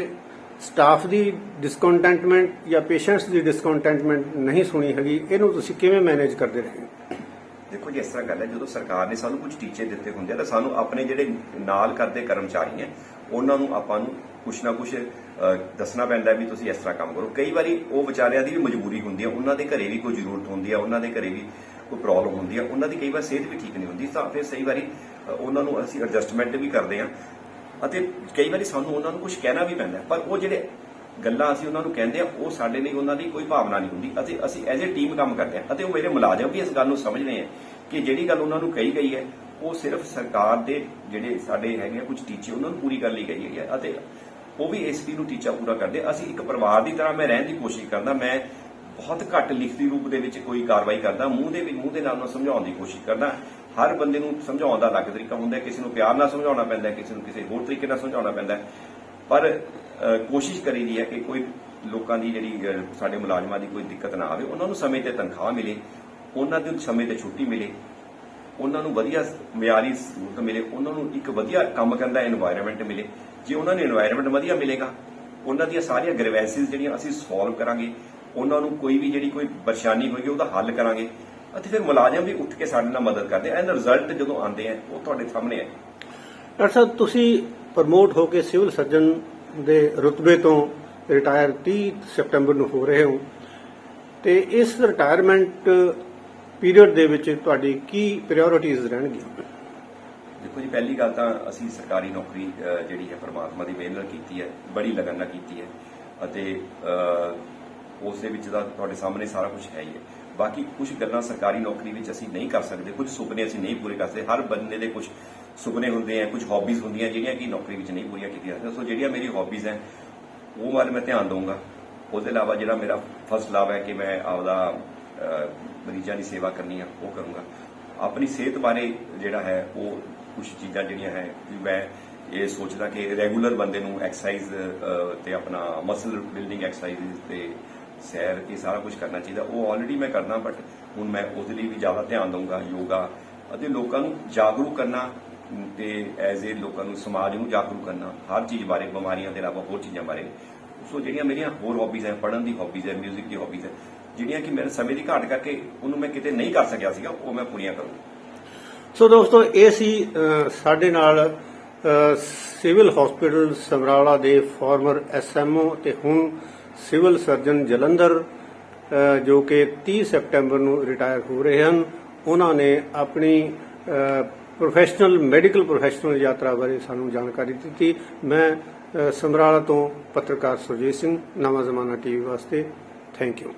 ਸਟਾਫ ਦੀ ਡਿਸਕੰਟੈਂਟਮੈਂਟ ਜਾਂ ਪੇਸ਼ੈਂਟਸ ਦੀ ਡਿਸਕੰਟੈਂਟਮੈਂਟ ਨਹੀਂ ਸੁਣੀ ਹੈਗੀ, ਇਹਨੂੰ ਤੁਸੀਂ ਕਿਵੇਂ ਮੈਨੇਜ ਕਰਦੇ ਰਹੇ? ਦੇਖੋ ਜੀ, ਇਸ ਤਰ੍ਹਾਂ ਗੱਲ ਹੈ, ਜਦੋਂ ਸਰਕਾਰ ਨੇ ਸਾਨੂੰ ਕੁਝ ਟੀਚੇ ਦਿੱਤੇ ਹੁੰਦੇ ਆ, ਤਾਂ ਸਾਨੂੰ ਆਪਣੇ ਜਿਹੜੇ ਨਾਲ ਕਰਦੇ ਕਰਮਚਾਰੀ ਹੈ, ਉਹਨਾਂ ਨੂੰ ਆਪਾਂ ਨੂੰ ਕੁਛ ਨਾ ਕੁਛ ਦੱਸਣਾ ਪੈਂਦਾ ਵੀ ਤੁਸੀਂ ਇਸ ਤਰ੍ਹਾਂ ਕੰਮ ਕਰੋ। ਕਈ ਵਾਰੀ ਉਹ ਵਿਚਾਰਿਆਂ ਦੀ ਵੀ ਮਜਬੂਰੀ ਹੁੰਦੀ ਹੈ ਉਹਨਾਂ ਦੇ ਘਰੇ ਵੀ ਕੋਈ ਜ਼ਰੂਰਤ ਹੁੰਦੀ ਹੈ ਉਹਨਾਂ ਦੇ ਘਰੇ ਵੀ ਕੋਈ ਪ੍ਰੋਬਲਮ ਹੁੰਦੀ ਹੈ ਉਹਨਾਂ ਦੀ ਕਈ ਵਾਰ ਸਿਹਤ ਵੀ ਠੀਕ ਨਹੀਂ ਹੁੰਦੀ, ਤਾਂ ਫਿਰ ਸਹੀ ਵਾਰੀ ਉਹਨਾਂ ਨੂੰ ਅਸੀਂ ਐਡਜਸਟਮੈਂਟ ਵੀ ਕਰਦੇ ਹਾਂ। ਅਤੇ ਕਈ ਵਾਰੀ ਸਾਨੂੰ ਉਹਨਾਂ ਨੂੰ ਕੁਝ ਕਹਿਣਾ ਵੀ ਪੈਂਦਾ, ਪਰ ਉਹ ਜਿਹੜੇ ਗੱਲਾਂ ਅਸੀਂ ਉਹਨਾਂ ਨੂੰ ਕਹਿੰਦੇ ਆ, ਉਹ ਸਾਡੇ ਲਈ ਉਹਨਾਂ ਦੀ ਕੋਈ ਭਾਵਨਾ ਨਹੀਂ ਹੁੰਦੀ। ਅਤੇ ਅਸੀਂ ਐਜ਼ ਅ ਟੀਮ ਕੰਮ ਕਰਦੇ ਹਾਂ, ਅਤੇ ਉਹ ਮੇਰੇ ਮੁਲਾਜ਼ਮ ਵੀ ਇਸ ਗੱਲ ਨੂੰ ਸਮਝਦੇ ਆ ਕਿ ਜਿਹੜੀ ਗੱਲ ਉਹਨਾਂ ਨੂੰ ਕਹੀ ਗਈ ਹੈ, ਉਹ ਸਿਰਫ ਸਰਕਾਰ ਦੇ ਜਿਹੜੇ ਸਾਡੇ ਹੈਗੇ ਆ ਕੁਝ ਟੀਚੇ ਉਹਨਾਂ ਨੂੰ ਪੂਰੀ ਕਰ ਲਈ ਕਹੀ ਗਈ ਹੈ। ਅਤੇ ਉਹ ਵੀ ਇਸ ਚੀਜ਼ ਨੂੰ ਟੀਚਾ ਪੂਰਾ ਕਰਦੇ ਅਸੀਂ ਇੱਕ ਪਰਿਵਾਰ ਦੀ ਤਰ੍ਹਾਂ ਮੈਂ ਰਹਿਣ ਦੀ ਕੋਸ਼ਿਸ਼ ਕਰਦਾ, ਮੈਂ ਬਹੁਤ ਘੱਟ ਲਿਖਤੀ ਰੂਪ ਦੇ ਵਿੱਚ ਕੋਈ ਕਾਰਵਾਈ ਕਰਦਾ, ਮੂੰਹ ਦੇ ਵਿੱਚ, ਮੂੰਹ ਦੇ ਨਾਲ ਨਾਲ ਸਮਝਾਉਣ ਦੀ ਕੋਸ਼ਿਸ਼ ਕਰਦਾ। ਹਰ ਬੰਦੇ ਨੂੰ ਸਮਝਾਉਣ ਦਾ ਅਲੱਗ ਤਰੀਕਾ ਹੁੰਦਾ ਕਿਸੇ ਨੂੰ ਪਿਆਰ ਨਾਲ ਸਮਝਾਉਣਾ ਪੈਂਦਾ ਕਿਸੇ ਨੂੰ ਕਿਸੇ ਹੋਰ ਤਰੀਕੇ ਨਾਲ ਸਮਝਾਉਣਾ ਪੈਂਦਾ ਪਰ ਕੋਸ਼ਿਸ਼ ਕਰੀ ਦੀ ਹੈ ਕਿ ਕੋਈ ਲੋਕਾਂ ਦੀ ਜਿਹੜੀ ਸਾਡੇ ਮੁਲਾਜ਼ਮਾਂ ਦੀ ਕੋਈ ਦਿੱਕਤ ਨਾ ਆਵੇ, ਉਹਨਾਂ ਨੂੰ ਸਮੇਂ ਤੇ ਤਨਖਾਹ ਮਿਲੇ, ਉਹਨਾਂ ਨੂੰ ਸਮੇਂ ਤੇ ਛੁੱਟੀ ਮਿਲੇ, ਉਹਨਾਂ ਨੂੰ ਵਧੀਆ ਮਿਆਰੀ ਸਹੂਲਤ ਮਿਲੇ, ਉਹਨਾਂ ਨੂੰ ਇੱਕ ਵਧੀਆ ਕੰਮ ਕਰਨ ਦਾ এনवायरमेंट ਮਿਲੇ। ਜੇ ਉਹਨਾਂ ਨੂੰ এনवायरमेंट ਵਧੀਆ ਮਿਲੇਗਾ, ਉਹਨਾਂ ਦੀਆਂ ਸਾਰੀਆਂ ਗ੍ਰੀਵੈਂਸਿਸ ਜਿਹੜੀਆਂ ਅਸੀਂ ਸੋਲਵ ਕਰਾਂਗੇ ਉਹਨਾਂ ਨੂੰ ਕੋਈ ਵੀ ਜਿਹੜੀ ਕੋਈ ਪਰੇਸ਼ਾਨੀ ਹੋਏਗੀ ਉਹਦਾ ਹੱਲ ਕਰਾਂਗੇ। ਅਤੇ ਫਿਰ ਮੁਲਾਜ਼ਮ ਵੀ ਉੱਠ ਕੇ ਸਾਡੇ ਨਾਲ ਮਦਦ ਕਰਦੇ ਆ। ਐਂਡ ਰਿਜ਼ਲਟ ਜਦੋਂ ਆਉਂਦੇ ਆ ਉਹ ਤੁਹਾਡੇ ਸਾਹਮਣੇ ਹੈ ਡਾਕਟਰ ਸਾਹਿਬ ਤੁਸੀਂ ਪ੍ਰਮੋਟ ਹੋ ਕੇ ਸਿਵਲ ਸਰਜਨ ਦੇ ਰੁਤਬੇ ਤੋਂ ਰਿਟਾਇਰ 30 ਸਤੰਬਰ ਨੂੰ ਹੋ ਰਹੇ ਹੋ। ਤੇ ਇਸ ਰਿਟਾਇਰਮੈਂਟ ਪੀਰੀਅਡ ਦੇ ਵਿੱਚ ਤੁਹਾਡੀ ਕੀ ਪ੍ਰਾਇੋਰਟੀਜ਼ ਰਹਿਣਗੀਆਂ? ਦੇਖੋ ਜੀ ਪਹਿਲੀ ਗੱਲ ਤਾਂ ਅਸੀਂ ਸਰਕਾਰੀ ਨੌਕਰੀ ਜਿਹੜੀ ਹੈ ਪਰਮਾਤਮਾ ਦੀ ਮਿਹਰ ਨਾਲ ਕੀਤੀ ਹੈ। ਬੜੀ ਲਗਨ ਨਾਲ ਕੀਤੀ ਹੈ। ਅਤੇ ਉਸ ਦੇ ਵਿੱਚ ਤਾਂ ਤੁਹਾਡੇ ਸਾਹਮਣੇ ਸਾਰਾ ਕੁਝ ਹੈ ਹੀ ਹੈ। ਬਾਕੀ ਕੁਝ ਗੱਲਾਂ ਸਰਕਾਰੀ ਨੌਕਰੀ ਵਿੱਚ ਅਸੀਂ ਨਹੀਂ ਕਰ ਸਕਦੇ। ਕੁਝ ਸੁਪਨੇ ਅਸੀਂ ਨਹੀਂ ਪੂਰੇ ਕਰ ਸਕਦੇ। ਹਰ ਬੰਦੇ ਦੇ ਕੁਝ ਸੁਪਨੇ ਹੁੰਦੇ ਆ ਕੁਝ ਹੌਬੀਜ਼ ਹੁੰਦੀਆਂ ਜਿਹੜੀਆਂ ਕਿ ਨੌਕਰੀ ਵਿੱਚ ਨਹੀਂ ਪੂਰੀਆਂ ਕੀਤੀਆਂ ਜਾਂਦੀਆਂ। ਸੋ ਜਿਹੜੀਆਂ ਮੇਰੀ ਹੌਬੀਜ਼ ਹੈ, ਉਹ ਵੱਲ ਮੈਂ ਧਿਆਨ ਦਊਂਗਾ। ਉਹਦੇ ਇਲਾਵਾ ਜਿਹੜਾ ਮੇਰਾ ਫਸਟ ਲਾਭ ਹੈ ਕਿ ਮੈਂ ਆਪਦਾ ਮਰੀਜ਼ਾਂ ਦੀ ਸੇਵਾ ਕਰਨੀ ਆ, ਉਹ ਕਰੂੰਗਾ। ਆਪਣੀ ਸਿਹਤ ਬਾਰੇ ਜਿਹੜਾ ਹੈ, ਉਹ ਕੁਝ ਚੀਜ਼ਾਂ ਜਿਹੜੀਆਂ ਹੈ ਵੀ ਮੈਂ ਇਹ ਸੋਚਦਾ ਕਿ ਰੈਗੂਲਰ ਬੰਦੇ ਨੂੰ ਐਕਸਰਸਾਈਜ਼ ਤੇ ਆਪਣਾ ਮਸਲ ਬਿਲਡਿੰਗ ਐਕਸਰਸਾਈਜ਼ ਤੇ ਸੈਰ ਇਹ ਸਾਰਾ ਕੁਝ ਕਰਨਾ ਚਾਹੀਦਾ। ਉਹ ਆਲਰੇਡੀ ਮੈਂ ਕਰਦਾ ਬਟ ਹੁਣ ਮੈਂ ਉਹਦੇ ਲਈ ਵੀ ਜ਼ਿਆਦਾ ਧਿਆਨ ਦਊਂਗਾ, ਯੋਗਾ ਅਤੇ ਲੋਕਾਂ ਨੂੰ ਜਾਗਰੂਕ ਕਰਨਾ ਤੇ ਐਜ਼ ਏ ਲੋਕਾਂ ਨੂੰ ਸਮਾਜ ਨੂੰ ਜਾਗਰੂਕ ਕਰਨਾ, ਹਰ ਚੀਜ਼ ਬਾਰੇ, ਬਿਮਾਰੀਆਂ ਦੇ ਇਲਾਵਾ ਹੋਰ ਚੀਜ਼ਾਂ ਬਾਰੇ। ਸੋ ਜਿਹੜੀਆਂ ਮੇਰੀਆਂ ਹੋਰ ਹੌਬੀਜ਼ ਹੈ, ਪੜ੍ਹਨ ਦੀ ਹੌਬੀਜ਼ ਹੈ 뮤직 ਦੀ ਹੌਬੀਜ਼ ਹੈ, ਜਿਹੜੀਆਂ ਕਿ ਮੇਰੇ ਸਮੇਂ ਦੀ ਘਾਟ ਕਰਕੇ ਉਹਨੂੰ ਮੈਂ ਕਿਤੇ ਨਹੀਂ ਕਰ ਸਕਿਆ ਸੀਗਾ, ਉਹ ਮੈਂ ਪੂਰੀਆਂ ਕਰੂੰਗਾ। ਸੋ ਦੋਸਤੋ, ਇਹ ਸੀ ਸਾਡੇ ਨਾਲ ਸਿਵਲ ਹਸਪੀਟਲ ਸਮਰਾਲਾ ਦੇ ਫਾਰਮਰ ਐਸਐਮਓ ਤੇ ਹੁਣ ਸਿਵਲ ਸਰਜਨ ਜਲੰਧਰ ਜੋ ਕਿ 30 ਸੈਪਟੈਂਬਰ ਨੂੰ ਰਿਟਾਇਰ ਹੋ ਰਹੇ ਹਨ, ਉਹਨਾਂ ਨੇ ਆਪਣੀ ਪ੍ਰੋਫੈਸ਼ਨਲ ਮੈਡੀਕਲ ਪ੍ਰੋਫੈਸ਼ਨਲ ਯਾਤਰਾ ਬਾਰੇ ਸਾਨੂੰ ਜਾਣਕਾਰੀ ਦਿੱਤੀ। ਮੈਂ ਸਮਰਾਲਾ ਤੋਂ ਪੱਤਰਕਾਰ ਸੁਰਜੀਤ ਸਿੰਘ, ਨਵਾਂ ਜ਼ਮਾਨਾ ਟੀਵੀ ਵਾਸਤੇ ਥੈਂਕ ਯੂ